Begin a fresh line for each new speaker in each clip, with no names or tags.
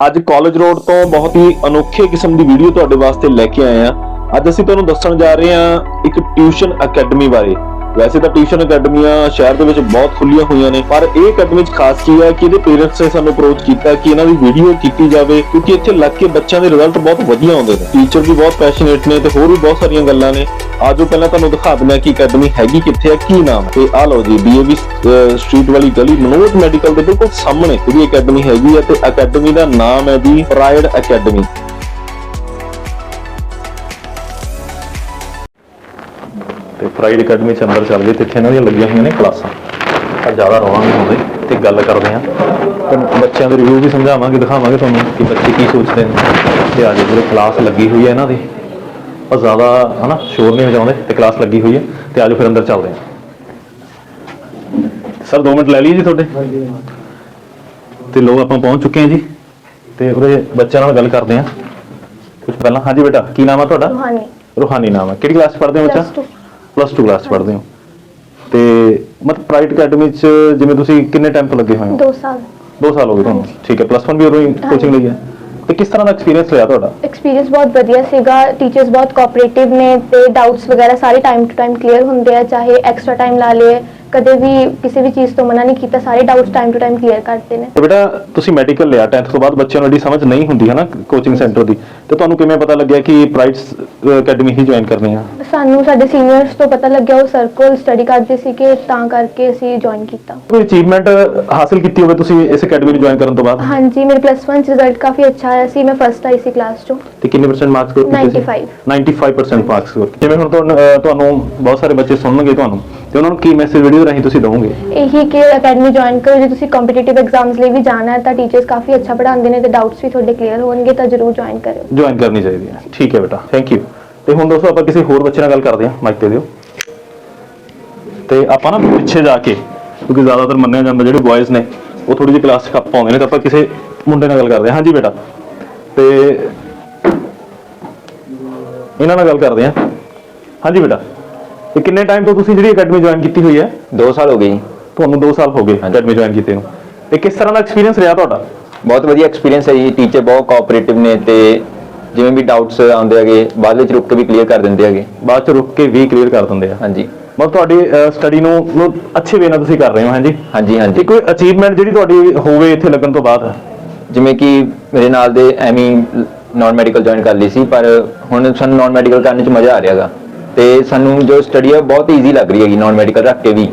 ਅੱਜ college road ਤੋਂ ਬਹੁਤ ਹੀ ਅਨੋਖੇ ਕਿਸਮ ਦੀ ਵੀਡੀਓ ਤੁਹਾਡੇ ਵਾਸਤੇ ਲੈ ਕੇ ਆਏ ਆ ਅੱਜ ਅਸੀਂ ਤੁਹਾਨੂੰ ਦੱਸਣ ਜਾ ਰਹੇ ਹਾਂ ਇੱਕ ਟਿਊਸ਼ਨ ਅਕੈਡਮੀ ਬਾਰੇ। ਵੈਸੇ ਤਾਂ ਟਿਊਸ਼ਨ ਅਕੈਡਮੀਆਂ ਸ਼ਹਿਰ ਦੇ ਵਿੱਚ ਬਹੁਤ ਖੁੱਲੀਆਂ ਹੋਈਆਂ ਨੇ, ਪਰ ਇਹ ਅਕੈਡਮੀ 'ਚ ਖਾਸ ਕੀ ਹੈ ਕਿ ਇਹਦੇ ਪੇਰੈਂਟਸ ਨੇ ਸਾਨੂੰ ਅਪਰੋਚ ਕੀਤਾ ਕਿ ਇਹਨਾਂ ਦੀ ਵੀਡੀਓ ਕੀਤੀ ਜਾਵੇ, ਕਿਉਂਕਿ ਇੱਥੇ ਲੱਗ ਕੇ ਬੱਚਿਆਂ ਦੇ ਰਿਜ਼ਲਟ ਬਹੁਤ ਵਧੀਆ ਆਉਂਦੇ ਨੇ। ਟੀਚਰ ਵੀ ਬਹੁਤ ਪੈਸ਼ਨੇਟ ਨੇ ਤੇ ਹੋਰ ਵੀ ਬਹੁਤ ਸਾਰੀਆਂ ਗੱਲਾਂ ਨੇ। ਆਜੋ ਪਹਿਲਾਂ ਤੁਹਾਨੂੰ ਦਿਖਾ ਦਿੰਦੇ ਹਾਂ ਕਿ ਅਕੈਡਮੀ ਹੈਗੀ ਕਿੱਥੇ ਹੈ ਕੀ ਨਾਮ ਹੈ। ਤੇ ਆ ਲਓ ਜੀ ਡੀਏਵੀ ਸਟਰੀਟ ਵਾਲੀ ਗਲੀ ਮਨੋਜ ਮੈਡੀਕਲ ਦੇ ਬਿਲਕੁਲ ਸਾਹਮਣੇ ਇਹਦੀ ਅਕੈਡਮੀ ਹੈਗੀ ਹੈ ਤੇ ਅਕੈਡਮੀ ਦਾ ਨਾਮ ਹੈ ਜੀ ਪ੍ਰਾਈਡ ਅਕੈਡਮੀ ਪ੍ਰਾਈਡ ਅਕੈਡਮੀ ਚ ਅੰਦਰ ਚੱਲ ਗਏ ਤੇ ਇੱਥੇ ਇਹਨਾਂ ਦੀਆਂ ਲੱਗੀਆਂ ਹੋਈਆਂ ਨੇ ਕਲਾਸਾਂ। ਆ ਜ਼ਿਆਦਾ ਰੌਲਾ ਨਹੀਂ ਹੁੰਦੇ ਤੇ ਗੱਲ ਕਰਦੇ ਤੇ ਬੱਚਿਆਂ ਦੇ ਰਿਵਿਊ ਵੀ ਸਮਝਾਵਾਂਗੇ ਦਿਖਾਵਾਂਗੇ ਤੁਹਾਨੂੰ ਕਿ ਬੱਚੇ ਕੀ ਸੋਚਦੇ ਨੇ। ਤੇ ਆ ਜਿਹੜੇ ਕਲਾਸ ਲੱਗੀ ਹੋਈ ਹੈ ਇਹਨਾਂ ਦੀ ਉਹ ਜ਼ਿਆਦਾ ਹਨਾ ਸ਼ੋਰ ਨਹੀਂ ਮਚਾਉਂਦੇ ਤੇ ਕਲਾਸ ਲੱਗੀ ਹੋਈ ਹੈ। ਤੇ ਆਜੋ ਫਿਰ ਅੰਦਰ ਚੱਲਦੇ ਹਾਂ। ਸਰ 2 ਮਿੰਟ ਲੈ ਲਈਏ ਜੀ ਤੁਹਾਡੇ? ਤੇ ਲੋ ਆਪਾਂ ਪਹੁੰਚ ਚੁੱਕੇ ਹਾਂ ਜੀ। ਤੇ ਉਹਦੇ ਬੱਚਿਆਂ ਨਾਲ ਗੱਲ ਕਰਦੇ ਹਾਂ। ਕੁਝ ਪਹਿਲਾਂ? ਹਾਂਜੀ ਬੇਟਾ ਕੀ ਨਾਮ ਆ ਤੁਹਾਡਾ?
ਰੂਹਾਨੀ।
ਰੂਹਾਨੀ ਨਾਮ ਹੈ ਕਿਹੜੀ ਕਲਾਸ ਪੜ੍ਹਦੇ ਹੋ ਬੱਚਾ। ਪਲੱਸ 2 ਕਲਾਸ ਪੜ੍ਹਦੇ ਹੋ। ਤੇ ਮਤਲਬ ਪ੍ਰਾਈਵੇਟ ਅਕੈਡਮੀ 'ਚ ਜਿਵੇਂ ਤੁਸੀਂ ਕਿੰਨੇ ਟਾਈਮ ਤੋਂ ਲੱਗੇ ਹੋਏ ਹੋ?
2 ਸਾਲ।
2 ਸਾਲ ਹੋ ਗਏ ਤੁਹਾਨੂੰ। ਠੀਕ ਹੈ ਪਲੱਸ 1 ਵੀ ਉਦੋਂ ਹੀ ਕੋਚਿੰਗ ਲਈ ਹੈ। ਤੇ ਕਿਸ ਤਰ੍ਹਾਂ ਦਾ ਐਕਸਪੀਰੀਅੰਸ ਰਿਹਾ ਤੁਹਾਡਾ?
ਐਕਸਪੀਰੀਅੰਸ ਬਹੁਤ ਵਧੀਆ ਸੀਗਾ। ਟੀਚਰਸ ਬਹੁਤ ਕੋਆਪਰੇਟਿਵ ਨੇ ਤੇ ਡਾਊਟਸ ਵਗੈਰਾ ਸਾਰੇ ਟਾਈਮ ਟੂ ਟਾਈਮ ਕਲੀਅਰ ਹੁੰਦੇ ਆ ਚਾਹੇ ਐਕਸਟਰਾ ਟਾਈਮ ਲਾ ਲਏ ਕਦੇ ਵੀ ਕਿਸੇ ਵੀ ਚੀਜ਼ ਤੋਂ ਮਨਾ ਨਹੀਂ ਕੀਤਾ ਸਾਰੇ doubts time to time clear ਕਰਦੇ ਨੇ।
ਤੇ ਬੇਟਾ ਤੁਸੀਂ ਮੈਡੀਕਲ ਲਿਆ 10th ਤੋਂ ਬਾਅਦ ਬੱਚਿਆਂ ਨੂੰ ਐਡੀ ਸਮਝ ਨਹੀਂ ਹੁੰਦੀ ਹੈ ਨਾ ਕੋਚਿੰਗ ਸੈਂਟਰ ਦੀ। ਤੇ ਤੁਹਾਨੂੰ ਕਿਵੇਂ ਪਤਾ ਲੱਗਿਆ ਕਿ ਪ੍ਰਾਈਵੇਟ ਅਕੈਡਮੀ ਹੀ ਜੁਆਇਨ ਕਰਨੀ ਆ?
ਸਾਨੂੰ ਸਾਡੇ ਸੀਨੀਅਰਸ ਤੋਂ ਪਤਾ ਲੱਗਿਆ ਉਹ ਸਰਕਲ ਸਟੱਡੀ ਕਰਦੇ ਸੀ ਕਿ ਤਾਂ ਕਰਕੇ ਅਸੀਂ ਜੁਆਇਨ ਕੀਤਾ।
ਕੋਈ ਅਚੀਵਮੈਂਟ ਹਾਸਲ ਕੀਤੀ ਹੋਵੇ ਤੁਸੀਂ ਇਸ ਅਕੈਡਮੀ ਨੂੰ ਜੁਆਇਨ ਕਰਨ ਤੋਂ ਬਾਅਦ?
ਹਾਂਜੀ ਮੇਰੇ ਪਲੱਸ 1 ਚ ਰਿਜ਼ਲਟ ਕਾਫੀ ਅੱਛਾ ਆਇਆ ਸੀ ਮੈਂ ਫਸਟ ਆਈ ਸੀ ਕਲਾਸ ਚੋਂ।
ਤੇ ਕਿੰਨੇ ਪਰਸੈਂਟ ਮਾਰਕਸ ਸਕੋਰ ਕੀਤੇ
95
95% ਮਾਰਕਸ ਸਕੋਰ ਜਿਵੇਂ ਹੁਣ ਤੁਹਾਨੂੰ ਤੁਹਾਨੂੰ ਬਹੁਤ ਸਾਰੇ ਬੱਚੇ ਸੁਣਨਗੇ ਤੁਹਾਨੂੰ ਤੇ ਉਹਨਾਂ ਨੂੰ ਕੀ ਮੈਸੇਜ ਵੀਡੀਓ ਰਾਹੀਂ ਤੁਸੀਂ ਦਵੋਗੇ?
ਇਹੀ ਕਿ ਅਕੈਡਮੀ ਜੁਆਇਨ ਕਰੋ ਜੇ ਤੁਸੀਂ ਕੰਪੀਟੀਟਿਵ ਐਗਜ਼ਾਮਸ ਲਈ ਵੀ ਜਾਣਾ ਹੈ ਤਾਂ ਟੀਚਰਸ ਕਾਫੀ ਅੱਛਾ ਪੜ੍ਹਾਉਂਦੇ ਨੇ ਤੇ ਡਾਊਟਸ ਵੀ ਤੁਹਾਡੇ ਕਲੀਅਰ ਹੋਣਗੇ ਤਾਂ ਜਰੂਰ ਜੁਆਇਨ ਕਰਿਓ।
ਜੁਆਇਨ ਕਰਨੀ ਚਾਹੀਦੀ ਹੈ। ਠੀਕ ਹੈ ਬੇਟਾ ਥੈਂਕ ਯੂ ਤੇ ਹੁਣ ਦੋਸਤੋ ਆਪਾਂ ਕਿਸੇ ਹੋਰ ਬੱਚੇ ਨਾਲ ਗੱਲ ਕਰਦੇ ਹਾਂ ਮਾਈਕ ਤੇ ਦਿਓ। ਤੇ ਆਪਾਂ ਨਾ ਪਿੱਛੇ ਜਾ ਕੇ ਕਿਉਂਕਿ ਜ਼ਿਆਦਾਤਰ ਮੰਨਿਆ ਜਾਂਦਾ ਜਿਹੜੇ ਬॉयਜ਼ ਨੇ ਉਹ ਥੋੜੀ ਜਿਹੀ ਕਲਾਸ 'ਚ ਖੱਪ ਪਾਉਂਦੇ ਨੇ ਤਾਂ ਆਪਾਂ ਕਿਸੇ ਮੁੰਡੇ ਨਾਲ ਗੱਲ ਕਰਦੇ ਹਾਂ। ਹਾਂਜੀ ਬੇਟਾ। ਤੇ ਇਹਨਾਂ ਨਾਲ ਗੱਲ ਕਰਦੇ ਹਾਂ। ਹਾਂਜੀ ਬੇਟਾ। ਤੇ ਕਿੰਨੇ ਟਾਈਮ ਤੋਂ ਤੁਸੀਂ ਜਿਹੜੀ ਅਕੈਡਮੀ ਜੁਆਇਨ ਕੀਤੀ ਹੋਈ ਹੈ?
2 ਸਾਲ ਹੋ ਗਏ ਜੀ।
ਤੁਹਾਨੂੰ 2 ਸਾਲ ਹੋ ਗਏ ਅਕੈਡਮੀ ਜੁਆਇਨ ਕੀਤੇ ਨੂੰ। ਤੇ ਕਿਸ ਤਰ੍ਹਾਂ ਦਾ ਐਕਸਪੀਰੀਅੰਸ ਰਿਹਾ ਤੁਹਾਡਾ?
ਬਹੁਤ ਵਧੀਆ ਐਕਸਪੀਰੀਅੰਸ ਹੈ ਜੀ। ਟੀਚਰ ਬਹੁਤ ਕੋਆਪਰੇਟਿਵ ਨੇ ਤੇ ਜਿਵੇਂ ਵੀ ਡਾਊਟਸ ਆਉਂਦੇ ਹੈਗੇ ਬਾਅਦ ਵਿੱਚ ਰੁਕ ਕੇ ਵੀ ਕਲੀਅਰ ਕਰ ਦਿੰਦੇ ਹੈਗੇ।
ਬਾਅਦ ਚ ਰੁਕ ਕੇ ਵੀ ਕਲੀਅਰ ਕਰ ਦਿੰਦੇ ਆ।
ਹਾਂਜੀ।
ਮਤਲਬ ਤੁਹਾਡੀ ਸਟੱਡੀ ਨੂੰ ਮਤਲਬ ਅੱਛੇ ਵੇ ਨਾਲ ਤੁਸੀਂ ਕਰ ਰਹੇ ਹੋ ਹਾਂਜੀ?
ਹਾਂਜੀ
ਤੇ
ਹਾਂਜੀ
ਕੋਈ ਅਚੀਵਮੈਂਟ ਜਿਹੜੀ ਤੁਹਾਡੀ ਹੋਵੇ ਇੱਥੇ ਲੱਗਣ ਤੋਂ ਬਾਅਦ?
ਜਿਵੇਂ ਕਿ ਮੇਰੇ ਨਾਲ ਦੇ ਐਵੇਂ ਨਾਨ ਮੈਡੀਕਲ ਜੁਆਇਨ ਕਰ ਲਈ ਸੀ ਪਰ ਹੁਣ ਸਾਨੂੰ ਨਾਨ ਮੈਡੀਕਲ ਕਰਨ 'ਚ ਮਜ਼ਾ ਆ ਰਿਹਾਗਾ ਤੇ ਸਾਨੂੰ ਜੋ ਸਟੱਡੀ ਆ ਬਹੁਤ ਈਜ਼ੀ ਲੱਗ ਰਹੀ ਹੈਗੀ ਨਾਨ ਮੈਡੀਕਲ ਰੱਖ ਕੇ ਵੀ।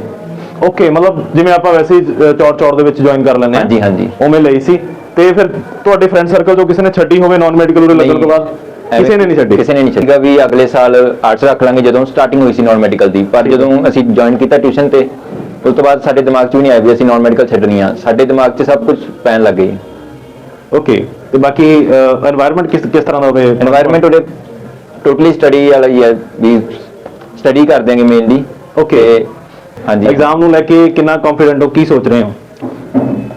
ਓਕੇ ਮਤਲਬ ਜਿਵੇਂ ਆਪਾਂ ਵੈਸੇ ਚੌੜ ਚੌੜ ਦੇ ਵਿੱਚ ਜੁਆਇਨ ਕਰ ਲੈਂਦੇ ਆ
ਹਾਂਜੀ, ਹਾਂਜੀ।
ਉਵੇਂ ਲਈ ਸੀ। ਤੇ ਫਿਰ ਤੁਹਾਡੇ ਫਰੈਂਡ ਸਰਕਲ ਚੋਂ ਕਿਸੇ ਨੇ ਛੱਡੀ ਹੋਵੇ ਨਾਨ ਮੈਡੀਕਲ ਉਰੇ ਲੱਗਣ ਤੋਂ ਬਾਅਦ? ਕਿਸੇ ਨੇ ਨਹੀਂ ਛੱਡੀ?
ਕਿਸੇ ਨੇ ਨਹੀਂ ਛੱਡੀ। ਵੀ ਅਗਲੇ ਸਾਲ ਆਰਟਸ ਰੱਖ ਲਾਂਗੇ ਜਦੋਂ ਸਟਾਰਟਿੰਗ ਹੋਈ ਸੀ ਨਾਨ ਮੈਡੀਕਲ ਦੀ। ਪਰ ਜਦੋਂ ਅਸੀਂ ਜੁਆਇਨ ਕੀਤਾ ਟਿਊਸ਼ਨ ਤੇ ਉਸ ਤੋਂ ਬਾਅਦ ਸਾਡੇ ਦਿਮਾਗ 'ਚ ਵੀ ਨਹੀਂ ਆਇਆ ਵੀ ਅਸੀਂ ਨਾਨ ਮੈਡੀਕਲ ਛੱਡਣੀ ਆ ਸਾਡੇ ਦਿਮਾਗ 'ਚ ਸਭ ਕੁਝ ਪੈਣ ਲੱਗੇ
ਓਕੇ ਤੇ ਬਾਕੀ এনवायरमेंट ਕਿਸ ਕਿਸ ਤਰ੍ਹਾਂ ਦਾ ਹੋਵੇ?
এনवायरमेंट ਉਹਦੇ ਟੋਟਲੀ ਸਟੱਡੀ ਵਾਲਾ ਹੀ ਹੈ ਵੀ ਸਟੱਡੀ ਕਰ ਦਿਆਂਗੇ ਮੇਨਲੀ
Okay.
ਹਾਂਜੀ।
ਐਗਜ਼ਾਮ ਨੂੰ ਲੈ ਕੇ ਕਿੰਨਾ ਕੰਫੀਡੈਂਟ ਹੋ ਕੀ ਸੋਚ ਰਹੇ ਹੋ?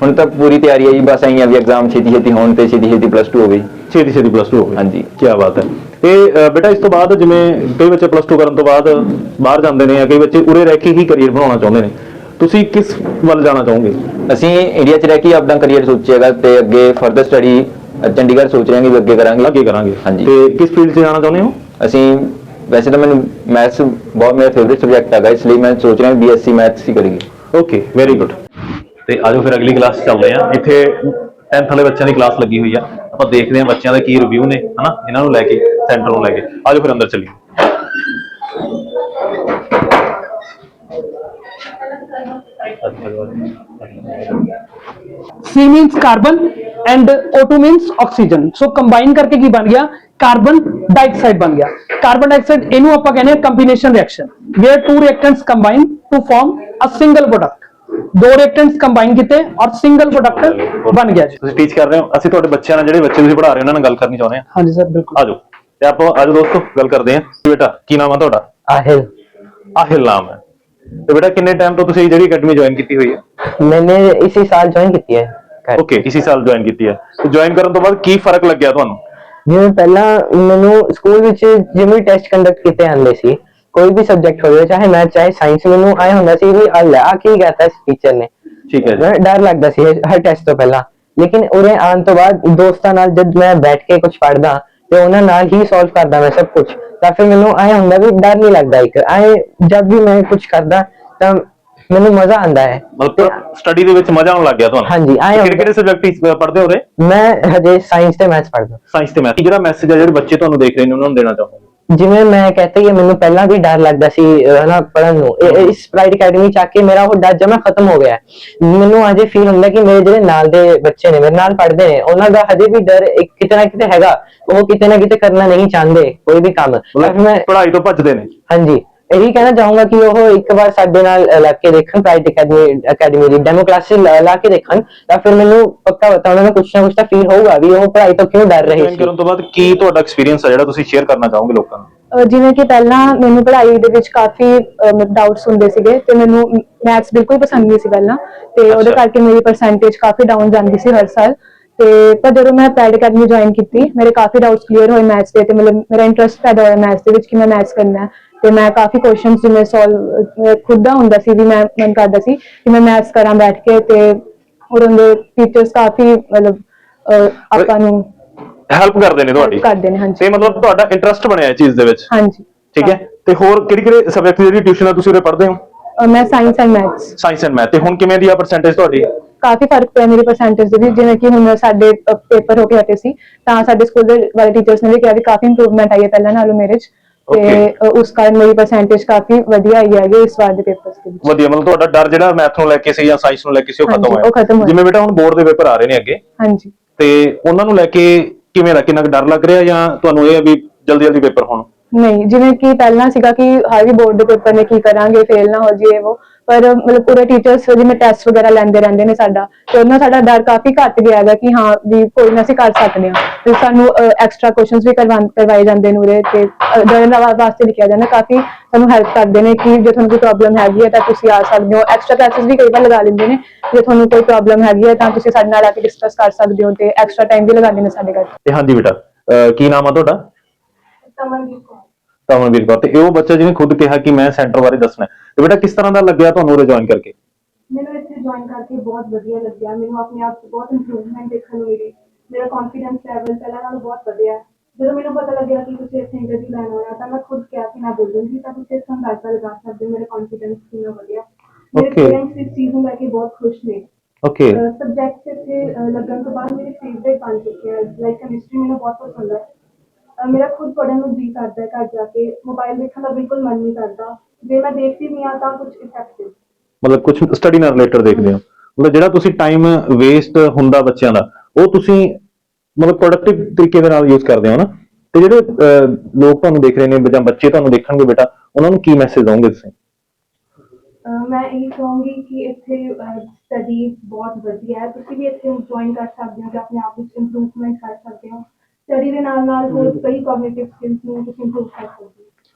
ਹੁਣ ਤਾਂ ਪੂਰੀ ਤਿਆਰੀ ਹੈ ਜੀ ਬਸ ਆਈ ਆ ਵੀ ਐਗਜ਼ਾਮ ਛੇਤੀ ਛੇਤੀ ਹੋਣ ਤੇ ਛੇਤੀ ਛੇਤੀ ਪਲੱਸ 2 ਹੋਵੇ।
ਛੇਤੀ ਛੇਤੀ ਪਲੱਸ 2 ਹੋ ਗਈ
ਹਾਂਜੀ।
ਕੀ ਬਾਤ ਹੈ। ਤੇ ਬੇਟਾ ਇਸ ਤੋਂ ਬਾਅਦ ਜਿਵੇਂ ਕਈ ਬੱਚੇ ਪਲੱਸ 2 ਕਰਨ ਤੋਂ ਬਾਅਦ ਬਾਹਰ ਜਾਂਦੇ ਨੇ ਜਾਂ ਕਈ ਬੱਚੇ ਉਰੇ ਰਹਿ ਕੇ ਹੀ ਕੈਰੀਅਰ ਬਣਾਉਣਾ ਚਾਹੁੰਦੇ ਨੇ ਤੁਸੀਂ ਕਿਸ ਵੱਲ ਜਾਣਾ ਚਾਹੋਗੇ?
ਅਸੀਂ ਇੰਡੀਆ 'ਚ ਰਹਿ ਕੇ ਹੀ ਆਪਣਾ ਕਰੀਅਰ ਸੋਚਿਆਗਾ ਤੇ ਅੱਗੇ ਫਰਦਰ ਸਟੱਡੀ ਚੰਡੀਗੜ੍ਹ ਸੋਚ ਰਹੇ ਹਾਂ ਕਿ ਵੀ ਅੱਗੇ ਕਰਾਂਗੇ।
ਅੱਗੇ ਕਰਾਂਗੇ।
ਹਾਂਜੀ।
ਤੇ ਕਿਸ ਫੀਲਡ 'ਚ ਜਾਣਾ ਚਾਹੁੰਦੇ ਹੋ?
ਅਸੀਂ ਵੈਸੇ ਤਾਂ ਮੈਨੂੰ ਮੈਥਸ ਬਹੁਤ ਮੇਰਾ ਫੇਵਰਿਟ ਸਬਜੈਕਟ ਹੈਗਾ ਇਸ ਲਈ ਮੈਂ ਸੋਚ ਰਿਹਾ ਬੀਐਸਸੀ ਮੈਥਸ ਹੀ ਕਰੀਏ।
ਓਕੇ ਵੈਰੀ ਗੁੱਡ ਤੇ ਆਜੋ ਫਿਰ ਅਗਲੀ ਕਲਾਸ ਚੱਲਦੇ ਆ ਇੱਥੇ 10th ਵਾਲੇ ਬੱਚਿਆਂ ਦੀ ਕਲਾਸ ਲੱਗੀ ਹੋਈ ਆ। ਆਪਾਂ ਦੇਖਦੇ ਆ ਬੱਚਿਆਂ ਦੇ ਕੀ ਰਿਵਿਊ ਨੇ ਹਨਾ? ਇਹਨਾਂ ਨੂੰ ਲੈ ਕੇ ਸੈਂਟਰ ਨੂੰ ਲੈ ਕੇ। ਆਜੋ ਫਿਰ ਅੰਦਰ ਚੱਲੀਏ।
C means carbon and O2 means oxygen so combine ਕਰਕੇ ਕੀ ਬਣ ਗਿਆ ਕਾਰਬਨ ਡਾਈਆਕਸਾਈਡ ਬਣ ਗਿਆ ਕਾਰਬਨ ਡਾਈਆਕਸਾਈਡ ਇਹਨੂੰ ਆਪਾਂ ਕਹਿੰਦੇ ਆ combination reaction where two reactants combine to form a single product ਦੋ ਰਿਐਕਟੈਂਟਸ ਕੰਬਾਈਨ ਕੀਤੇ ਔਰ ਸਿੰਗਲ ਪ੍ਰੋਡਕਟ ਬਣ ਗਿਆ ਜੀ
ਤੁਸੀਂ ਟੀਚ ਕਰ ਰਹੇ ਹੋ ਅਸੀਂ ਤੁਹਾਡੇ ਬੱਚਿਆਂ ਨਾਲ ਜਿਹੜੇ ਬੱਚੇ ਤੁਸੀਂ ਪੜ੍ਹਾ ਰਹੇ ਹੋ ਉਹਨਾਂ ਨਾਲ ਗੱਲ ਕਰਨੀ ਚਾਹੁੰਦੇ ਆ
ਹਾਂਜੀ ਸਰ ਬਿਲਕੁਲ
ਆਜੋ ਤੇ ਆਪਾਂ ਆਜੋ ਦੋਸਤੋ ਗੱਲ ਕਰਦੇ ਆ ਬੇਟਾ ਕੀ ਨਾਮ ਆ ਤੁਹਾਡਾ
आहिल
ਆਹਿਲ ਨਾਮ ਹੈ ਤੇ ਬੇਟਾ ਕਿੰਨੇ ਟਾਈਮ ਤੋਂ ਤੁਸੀਂ ਜਿਹੜੀ ਅਕੈਡਮੀ ਜੁਆਇਨ ਕੀਤੀ ਹੋਈ ਹੈ
मैंने इसी साल ज्वाइन की है घर।
ਓਕੇ ਇਸੇ ਸਾਲ ਜੁਆਇਨ ਕੀਤੀ ਹੈ ਤੇ ਜੁਆਇਨ ਕਰਨ ਤੋਂ ਬਾਅਦ ਕੀ ਫਰਕ ਲੱਗਿਆ ਤੁਹਾਨੂੰ
ਜਿਵੇਂ ਪਹਿਲਾਂ ਮੈਨੂੰ ਸਕੂਲ ਵਿੱਚ ਜਿਵੇਂ ਟੈਸਟ ਕੰਡਕਟ ਕੀਤੇ ਜਾਂਦੇ ਸੀ ਕੋਈ ਵੀ ਸਬਜੈਕਟ ਹੋਵੇ ਚਾਹੇ ਮੈਥ ਚਾਹੇ ਸਾਇੰਸ ਮੈਨੂੰ ਆਏ ਹੁੰਦਾ ਸੀ ਵੀ ਆ ਲੈ ਆ ਕੀ ਕਹਤਾ ਇਸ ਟੀਚਰ ਨੇ
ਠੀਕ ਹੈ ਜੀ
ਮੈਂ ਡਰ ਲੱਗਦਾ ਸੀ ਹਰ ਟੈਸਟ ਤੋਂ ਪਹਿਲਾਂ ਲੇਕਿਨ ਉਰੇ ਆਉਣ ਤੋਂ ਬਾਅਦ ਦੋਸਤਾਂ ਨਾਲ ਜਦ ਮੈਂ ਬੈਠ ਕੇ ਕੁਝ ਪੜ੍ਹਦਾ ਤੇ ਉਹਨਾਂ ਨਾਲ ਹੀ ਸੋਲਵ ਕਰਦਾ ਮੈਂ ਸਭ ਕੁਝ ਤਾਂ ਫਿਰ ਮੈਨੂੰ ਐ ਹੁੰਦਾ ਵੀ ਡਰ ਨਹੀਂ ਲੱਗਦਾ ਇੱਕ। ਐ ਜਦ ਵੀ ਮੈਂ ਕੁਝ ਕਰਦਾ ਤਾਂ ਮੈਨੂੰ ਮਜ਼ਾ ਆਉਂਦਾ ਹੈ।
ਮਤਲਬ ਸਟੱਡੀ ਦੇ ਵਿੱਚ ਮਜ਼ਾ ਆਉਣ ਲੱਗ ਗਿਆ ਤੁਹਾਨੂੰ?
ਹਾਂਜੀ, ਆਏਂ
ਕਿਹੜੇ ਕਿਹੜੇ ਸਬਜੈਕਟ ਪੜ੍ਹਦੇ ਹੋ ਰੇ
ਮੈਂ ਹਜੇ ਸਾਇੰਸ ਤੇ ਮੈਥਸ ਪੜ੍ਹਦਾ।
ਸਾਇੰਸ ਤੇ ਮੈਥ ਜਿਹੜਾ ਮੈਸੇਜ ਹੈ ਜਿਹੜੇ ਬੱਚੇ ਤੁਹਾਨੂੰ ਦੇਖ ਰਹੇ ਨੇ ਉਹਨਾਂ ਨੂੰ ਦੇਣਾ ਚਾਹੁੰਦਾ
ਜਿਵੇਂ ਮੈਂ ਕਹਤਾ ਕਿ ਮੈਨੂੰ ਪਹਿਲਾਂ ਵੀ ਡਰ ਲੱਗਦਾ ਸੀ ਹਨਾ ਪੜਨ ਨੂੰ। ਇਹ- ਇਹ ਇਸ ਪ੍ਰਾਈਡ ਅਕੈਡਮੀ ਚ ਆ ਕੇ ਮੇਰਾ ਉਹ ਡਰ ਜਮਾ ਖਤਮ ਹੋ ਗਿਆ। ਮੈਨੂੰ ਅਜੇ ਫੀਲ ਹੁੰਦਾ ਕਿ ਮੇਰੇ ਜਿਹੜੇ ਨਾਲ ਦੇ ਬੱਚੇ ਨੇ ਮੇਰੇ ਨਾਲ ਪੜ੍ਹਦੇ ਨੇ ਉਹਨਾਂ ਦਾ ਹਜੇ ਵੀ ਡਰ ਇੱਕ ਕਿਤੇ ਨਾ ਕਿਤੇ ਹੈਗਾ। ਉਹ ਕਿਤੇ ਨਾ ਕਿਤੇ ਕਰਨਾ ਨਹੀਂ ਚਾਹੁੰਦੇ ਕੋਈ ਵੀ ਕੰਮ। ਮੈਂ
ਪੜ੍ਹਾਈ ਤੋਂ ਭੱਜਦੇ ਨੇ।
ਹਾਂਜੀ। ਇਹੀ ਕਹਿਣਾ ਚਾਹੂੰਗਾ ਕਿ ਉਹ ਇੱਕ ਵਾਰ ਸਾਡੇ ਨਾਲ ਲੱਗ ਕੇ ਦੇਖਣ ਪ੍ਰਾਈਡ ਅਕੈਡਮੀ ਅਕੈਡਮੀ ਦੀ ਡੈਮੋ ਕਲਾਸਿਸ ਲਾ ਕੇ ਦੇਖਣ ਤਾਂ ਫਿਰ ਮੈਨੂੰ ਪੱਕਾ ਪਤਾ ਉਹਨਾਂ ਨੂੰ ਕੁਛ ਨਾ ਕੁਛ ਤਾਂ ਫੀਲ ਹੋਊਗਾ ਵੀ ਉਹ ਪੜ੍ਹਾਈ ਤੋਂ ਕਿਉਂ ਡਰ ਰਹੇ ਸੀ।
ਕਰਨ ਤੋਂ ਬਾਅਦ ਕੀ ਤੁਹਾਡਾ ਐਕਸਪੀਰੀਅੰਸ ਹੈ ਜਿਹੜਾ ਤੁਸੀਂ ਸ਼ੇਅਰ ਕਰਨਾ ਚਾਹੋਗੇ ਲੋਕਾਂ ਨੂੰ?
ਜਿਵੇਂ ਕਿ ਪਹਿਲਾਂ ਮੈਨੂੰ ਪੜ੍ਹਾਈ ਦੇ ਵਿੱਚ ਕਾਫੀ ਡਾਊਟਸ ਹੁੰਦੇ ਸੀਗੇ ਤੇ ਮੈਨੂੰ ਮੈਥਸ ਬਿਲਕੁਲ ਪਸੰਦ ਨਹੀਂ ਸੀ ਪਹਿਲਾਂ ਤੇ ਉਹਦੇ। ਕਰਕੇ ਮੇਰੀ ਪਰਸੈਂਟੇਜ ਕਾਫੀ ਡਾਊਨ ਜਾਂਦੀ ਸੀ ਹਰ ਸਾਲ ਤੇ ਪਰ ਜਦੋਂ ਮੈਂ ਪੈਡ ਅਕੈਡਮੀ ਜੁਆਇਨ ਕੀਤੀ ਮੇਰੇ ਕਾਫੀ ਡਾਊਟਸ ਕਲੀਅਰ ਹੋਏ ਮੈਥਸ ਦੇ ਤੇ ਮਤਲਬ ਮੇਰਾ ਇੰਟਰਸਟ ਪੈਦਾ ਹੋਇਆ ਮੈਥਸ ਦੇ ਵਿੱਚ ਕਿ ਮੈਂ ਮੈਥਸ ਕਰਨਾ ਹੈ। ਤੇ ਮੈਂ ਕਾਫੀ ਕੁਐਸਚਨਸ ਜਿਵੇਂ ਸੋਲਵ ਖੁਦ ਦਾ ਹੁੰਦਾ ਸੀ ਵੀ ਮੈਂ ਮਨ ਕਰਦਾ ਸੀ ਕਿ ਮੈਂ ਮੈਥਸ ਕਰਾਂ ਬੈਠ ਕੇ ਤੇ ਔਰ ਉਹਦੇ ਟੀਚਰਸ ਕਾਫੀ ਮਤਲਬ ਆਪਾਂ ਨੂੰ
ਹੈਲਪ ਕਰਦੇ ਨੇ ਤੁਹਾਡੀ।
ਕਰਦੇ ਨੇ ਹਾਂਜੀ।
ਤੇ ਮਤਲਬ ਤੁਹਾਡਾ ਇੰਟਰਸਟ ਬਣਿਆ ਇਸ ਚੀਜ਼ ਦੇ ਵਿੱਚ।
ਹਾਂਜੀ।
ਠੀਕ ਹੈ? ਤੇ ਹੋਰ ਕਿਹੜੇ ਕਿਹੜੇ ਸਬਜੈਕਟ ਦੀ ਜਿਹੜੀ ਟਿਊਸ਼ਨ ਆ ਤੁਸੀਂ ਉਰੇ ਪੜ੍ਹਦੇ ਹੋ?
ਮੈਂ science and maths
science and math ਤੇ ਹੁਣ ਕਿਵੇਂ ਦੀ ਆ ਪਰਸੈਂਟੇਜ ਤੁਹਾਡੀ?
ਕਾਫੀ ਫ਼ਰਕ ਪਿਆ ਮੇਰੀ ਪਰਸੈਂਟੇਜ ਦੇ ਵਿੱਚ। ਜਿਵੇਂ ਕਿ ਹੁਣ ਸਾਡੇ ਪੇਪਰ ਹੋ ਕੇ ਹਟੇ ਸੀ ਤਾਂ ਸਾਡੇ ਸਕੂਲ ਦੇ ਵਾਲੇ ਟੀਚਰਸ ਨੇ ਵੀ ਕਿਹਾ ਵੀ ਕਾਫੀ ਇੰਪਰੂਵਮੈਂਟ ਆਈ ਹੈ ਪਹਿਲਾਂ ਨਾਲੋਂ ਮੇਰੇ 'ਚ। ਤੇ. ਅ, ਉਸ ਕਾਰਨ ਮੇਰੀ ਪਰਸੈਂਟੇਜ ਕਾਫੀ ਵਧੀਆ ਆਈ ਹੈਗੀ ਇਸ ਵਾਰ ਦੇ ਪੇਪਰਸ ਦੇ ਵਿੱਚ।
ਵਧੀਆ ਮਤਲਬ ਤੁਹਾਡਾ ਡਰ ਜਿਹੜਾ ਮੈਥ ਨੂੰ ਲੈ ਕੇ ਸੀ ਜਾਂ ਸਾਇੰਸ ਨੂੰ ਲੈ ਕੇ ਸੀ ਉਹ
ਹਾਂਜੀ,
ਖਤਮ ਹੋਇਆ।
ਉਹ ਖਤਮ ਹੋਇਆ।
ਜਿਵੇਂ ਬੇਟਾ ਹੁਣ ਬੋਰਡ ਦੇ ਪੇਪਰ ਆ ਰਹੇ ਨੇ ਅੱਗੇ।
ਹਾਂਜੀ।
ਤੇ ਉਹਨਾਂ ਨੂੰ ਲੈ ਕੇ ਕਿਵੇਂ ਲੱਗ ਕਿੰਨਾ ਕੁ ਡਰ ਲੱਗ ਰਿਹਾ ਜਾਂ ਤੁਹਾਨੂੰ ਇਹ ਹੈ ਵੀ ਜਲਦੀ ਜਲਦੀ ਪੇਪਰ ਹੋਣ?
ਨਹੀਂ ਜਿਵੇਂ ਕਿ ਪਹਿਲਾਂ ਸੀਗਾ ਕਿ ਹਾਈ ਵੀ ਬੋਰਡ ਦੇ ਪੇਪਰ ਨੇ ਕੀ ਕਰਾਂਗੇ ਫੇਲ ਨਾ ਹੋ ਜਾਈਏ ਉਹ ਪਰ ਮਤਲਬ ਪੂਰੇ ਟੀਚਰਸ ਜਿਵੇਂ ਟੈਸਟ ਵਗੈਰਾ ਲੈਂਦੇ ਰਹਿੰਦੇ ਨੇ ਸਾਡਾ ਤੇ ਉਹਨਾਂ ਸਾਡਾ ਡਰ ਕਾਫੀ ਘੱਟ ਗਿਆ ਹੈਗਾ ਕਿ ਹਾਂ ਵੀ ਕੋਈ ਨਾ ਅਸੀਂ ਕਰ ਸਕਦੇ ਹਾਂ। ਤੇ ਸਾਨੂੰ ਐਕਸਟਰਾ ਕੁਐਸਚਨਸ ਵੀ ਕਰਵਾ ਕਰਵਾਏ ਜਾਂਦੇ ਨੇ ਉਰੇ ਤੇ ਡਰਨ ਵਾਸਤੇ ਲਿਖਿਆ ਜਾਂਦਾ ਕਾਫੀ ਸਾਨੂੰ ਹੈਲਪ ਕਰਦੇ ਨੇ ਕਿ ਜੇ ਤੁਹਾਨੂੰ ਕੋਈ ਪ੍ਰੋਬਲਮ ਹੈਗੀ ਹੈ ਤਾਂ ਤੁਸੀਂ ਆ ਸਕਦੇ ਹੋ। ਐਕਸਟਰਾ ਕਲਾਸਿਸ ਵੀ ਕਈ ਵਾਰ ਲਗਾ ਲੈਂਦੇ ਨੇ ਜੇ ਤੁਹਾਨੂੰ ਕੋਈ ਪ੍ਰੋਬਲਮ ਹੈਗੀ ਹੈ ਤਾਂ ਤੁਸੀਂ ਸਾਡੇ ਨਾਲ ਆ ਕੇ ਡਿਸਕਸ ਕਰ ਸਕਦੇ ਹੋ ਤੇ ਐਕਸਟਰਾ ਟਾਈਮ ਵੀ ਲਗਾਉਂਦੇ ਨੇ ਸਾਡੇ ਕਰਕੇ
ਤੇ ਹਾਂਜੀ ਬੇਟਾ ਕੀ ਨਾਮ ਆ ਤੁਹਾਡਾ? ਕਮਲਵੀਰ ਕੌਰ। ਤੇ ਇਹ ਉਹ ਬੱਚਾ ਜਿਹਨੇ ਖੁਦ ਕਿਹਾ ਕਿ ਮੈਂ ਸੈਂਟਰ ਬਾਰੇ ਦੱਸਣਾ ਹੈ। ਤੇ ਬੇਟਾ ਕਿਸ ਤਰ੍ਹਾਂ ਦਾ ਲੱਗਿਆ ਤੁਹਾਨੂੰ ਉਰੇ ਜੁਆਇਨ ਕਰਕੇ?
ਮੈਨੂੰ ਇੱਥੇ ਜੁਆਇਨ ਕਰਕੇ ਬਹੁਤ ਵਧੀਆ ਲੱਗਿਆ। ਮੈਨੂੰ ਆਪਣੇ ਆਪ 'ਚ ਬਹੁਤ ਇੰਪਰੂਵਮੈਂਟ ਦੇਖਣ ਨੂੰ ਮਿਲੀ। ਮੇਰਾ ਕੌਨਫੀਡੈਂਸ ਲੈਵਲ ਪਹਿਲਾਂ ਨਾਲੋਂ ਬਹੁਤ ਵਧਿਆ। ਹੈ। ਜਦੋਂ ਮੈਨੂੰ ਪਤਾ ਲੱਗਿਆ ਕਿ ਤੁਸੀਂ ਇੱਥੇ ਇੰਟਰਵਿਊ ਲੈਣ ਆਉਣਾ ਤਾਂ ਮੈਂ ਖੁਦ ਕਿਹਾ ਕਿ ਮੈਂ ਬੋਲੂੰਗੀ ਤਾਂ ਤੁਸੀਂ ਇਸ ਤੋਂ ਅੰਦਾਜ਼ਾ ਲਗਾ ਸਕਦੇ ਹੋ। ਮੇਰਾ ਕੌਨਫੀਡੈਂਸ ਕਿੰਨਾ ਵਧਿਆ। ਮੇਰੇ
Okay.
ਪੇਰੈਂਟਸ ਇਸ ਚੀਜ਼ ਨੂੰ ਲੈ ਕੇ ਬਹੁਤ ਖੁਸ਼ ਨੇ।
ਓਕੇ
ਸਬਜੈਕਟ ਇੱਥੇ ਅਹ, ਲੱਗਣ ਤੋਂ ਬਾਅਦ ਮੇਰੇ ਫੇਵਰੇਟ ਬਣ ਚੁੱਕੇ ਹੈ ਲਾਈਕ ਕੈਮਿਸਟਰੀ ਮੈਨੂੰ ਬਹੁਤ ਪਸੰਦ ਹੈ ਅਹ, ਮੇਰਾ ਖੁਦ ਪੜ੍ਹਨ ਨੂੰ ਜੀ ਕਰਦਾ ਹੈ ਘਰ ਜਾ ਕੇ ਮੋਬਾਈਲ ਦੇਖਣ ਦਾ ਬਿਲਕੁਲ ਮਨ ਨਹੀਂ ਕਰਦਾ। ਜੇ ਮੈਂ ਦੇਖਦੀ ਵੀ ਹਾਂ ਤਾਂ ਕੁਝ ਇਫੈਕਟਿਵ
ਮਤਲਬ ਕੁਝ ਸਟੱਡੀ ਨਾਲ ਰਿਲੇਟਡ ਦੇਖਦੇ ਹੋ। ਮਤਲਬ ਜਿਹੜਾ ਤੁਸੀਂ ਟਾਈਮ ਵੇਸਟ ਹੁੰਦਾ ਬੱਚਿਆਂ ਦਾ ਉਹ ਤੁਸੀਂ ਮਤਲਬ ਪ੍ਰੋਡਕਟਿਵ ਤਰੀਕੇ ਦੇ ਨਾਲ ਯੂਜ਼ ਕਰਦੇ ਹੋ ਨਾ। ਤੇ ਜਿਹੜੇ ਅਹ, ਲੋਕ ਤੁਹਾਨੂੰ ਦੇਖ ਰਹੇ ਨੇ ਜਾਂ ਬੱਚੇ ਤੁਹਾਨੂੰ ਦੇਖਣਗੇ ਬੇਟਾ ਉਹਨਾਂ ਨੂੰ ਕੀ ਮੈਸੇਜ ਦਵੋਗੇ ਤੁਸੀਂ?
ਮੈਂ ਇਹ ਕਹੂੰਗੀ ਕਿ ਇੱਥੇ ਸਟੱਡੀ ਬਹੁਤ ਵਧੀਆ ਹੈ। ਤੁਸੀਂ ਵੀ ਇੱਥੇ ਜੁਆਇਨ ਕਰ ਸਕਦੇ ਹੋ ਤੇ ਆਪਣੇ ਆਪ ਵਿੱਚ ਇੰਪਰੂਵਮੈਂਟ ਕਰ ਸਕਦੇ ਹੋ। ਸਟੱਡੀ ਦੇ ਨਾਲ ਨਾਲ ਹੋਰ ਕਈ ਕੋਗਨੀਟਿਵ ਸਕਿੱਲਸ ਨੂੰ ਤੁਸੀਂ ਇੰਪਰੂਵ ਕਰ ਸਕਦੇ ਹੋ।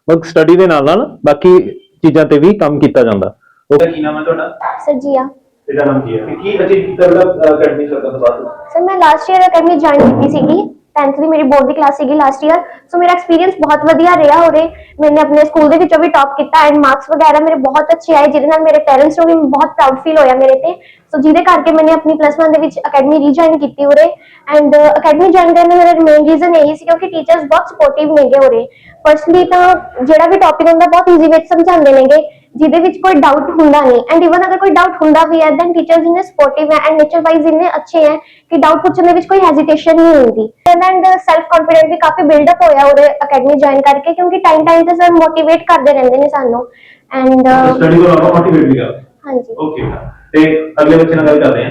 ਮਤਲਬ ਸਟੱਡੀ ਦੇ ਨਾਲ ਨਾਲ ਬਾਕੀ ਚੀਜ਼ਾਂ ਤੇ ਵੀ ਕੰਮ ਕੀਤਾ ਜਾਂਦਾ। ਉਹ ਕੀ ਨਾਮ ਹੈ ਤੁਹਾਡਾ?
ਸਰ ਜੀ ਆ
ਇਹਦਾ ਨਾਮ ਕੀ ਹੈ? ਕੀ ਅਚੀਵ ਕੀਤਾ ਬੇਟਾ ਅਕੈਡਮੀ ਸਰਕਲ ਤੋਂ ਬਾਅਦ?
ਸਰ ਮੈਂ ਲਾਸਟ ਈਅਰ ਅਕੈਡਮੀ ਜੁਆਇਨ ਕੀਤੀ ਸੀਗੀ। 10th ਦੀ ਮੇਰੀ ਬੋਰਡ ਦੀ ਕਲਾਸ ਸੀਗੀ ਲਾਸਟ ਈਅਰ ਸੋ ਮੇਰਾ ਐਕਸਪੀਰੀਅੰਸ ਬਹੁਤ ਵਧੀਆ ਰਿਹਾ ਉਰੇ। ਮੈਨੇ ਆਪਣੇ ਸਕੂਲ ਦੇ ਵਿੱਚੋਂ ਵੀ ਟੌਪ ਕੀਤਾ ਐਂਡ ਮਾਰਕਸ ਵਗੈਰਾ ਮੇਰੇ ਬਹੁਤ ਅੱਛੇ ਆਏ, ਜਿਹਦੇ ਨਾਲ ਮੇਰੇ ਪੇਰੈਂਟਸ ਨੂੰ ਵੀ ਬਹੁਤ ਪ੍ਰਾਊਡ ਫੀਲ ਹੋਇਆ ਮੇਰੇ ਤੇ। ਸੋ ਜਿਹਦੇ ਕਰਕੇ ਮੈंने ਆਪਣੀ ਪਲੱਸ 1 ਦੇ ਵਿੱਚ ਅਕੈਡਮੀ ਰੀਜੁਆਇਨ ਕੀਤੀ ਉਰੇ। ਐਂਡ ਅਕੈਡਮੀ ਜੁਆਇਨ ਕਰਨ ਦਾ ਮੇਰਾ ਮੇਨ ਰੀਜ਼ਨ ਇਹੀ ਸੀ ਕਿਉਂਕਿ ਟੀਚਰਸ ਬਹੁਤ ਸਪੋਰਟਿਵ ਨੇਗੇ ਉਰੇ। ਪਰਸਨਲੀ ਤਾਂ ਜਿਹੜਾ ਵੀ ਟੌਪਿਕ ਹੁੰਦਾ, ਬਹੁਤ ਈਜ਼ੀ ਵਿੱਚ ਸਮਝਾਉਂਦੇ ਨੇਗੇ। ਜਿਹਦੇ ਵਿੱਚ ਕੋਈ ਡਾਊਟ ਹੁੰਦਾ ਨਹੀਂ। ਐਂਡ ਇਵਨ ਅਗਰ ਕੋਈ ਡਾਊਟ ਹੁੰਦਾ ਵੀ ਹੈ ਦੈਨ ਟੀਚਰਸ ਇਨੇ ਸਪੋਰਟਿਵ ਹੈ ਐਂਡ ਨੇਚਰ ਵਾਈਜ਼ ਇਨੇ ਅੱਛੇ ਹੈ ਕਿ ਡਾਊਟ ਪੁੱਛਣ ਦੇ ਵਿੱਚ ਕੋਈ ਹੈਜ਼ਿਟੇਸ਼ਨ ਨਹੀਂ ਹੁੰਦੀ। ਐਂਡ ਸੈਲਫ ਕੌਨਫੀਡੈਂਸ ਵੀ ਕਾਫੀ ਬਿਲਡ ਅਪ ਹੋਇਆ ਉਹਦੇ ਅਕੈਡਮੀ ਜੁਆਇਨ ਕਰਕੇ ਕਿਉਂਕਿ ਟਾਈਮ ਟਾਈਮ ਤੇ ਸਰ ਮੋਟੀਵੇਟ ਕਰਦੇ ਰਹਿੰਦੇ ਨੇ ਸਾਨੂੰ। ਐਂਡ
ਸਟੱਡੀ ਤੋਂ ਇਲਾਵਾ ਮੋਟੀਵੇਟ ਵੀ ਕਰਦੇ
ਹਾਂਜੀ।
ਓਕੇ ਤੇ ਅਗਲੇ ਬੱਚੇ ਨਾਲ ਗੱਲ ਕਰਦੇ ਹਾਂ।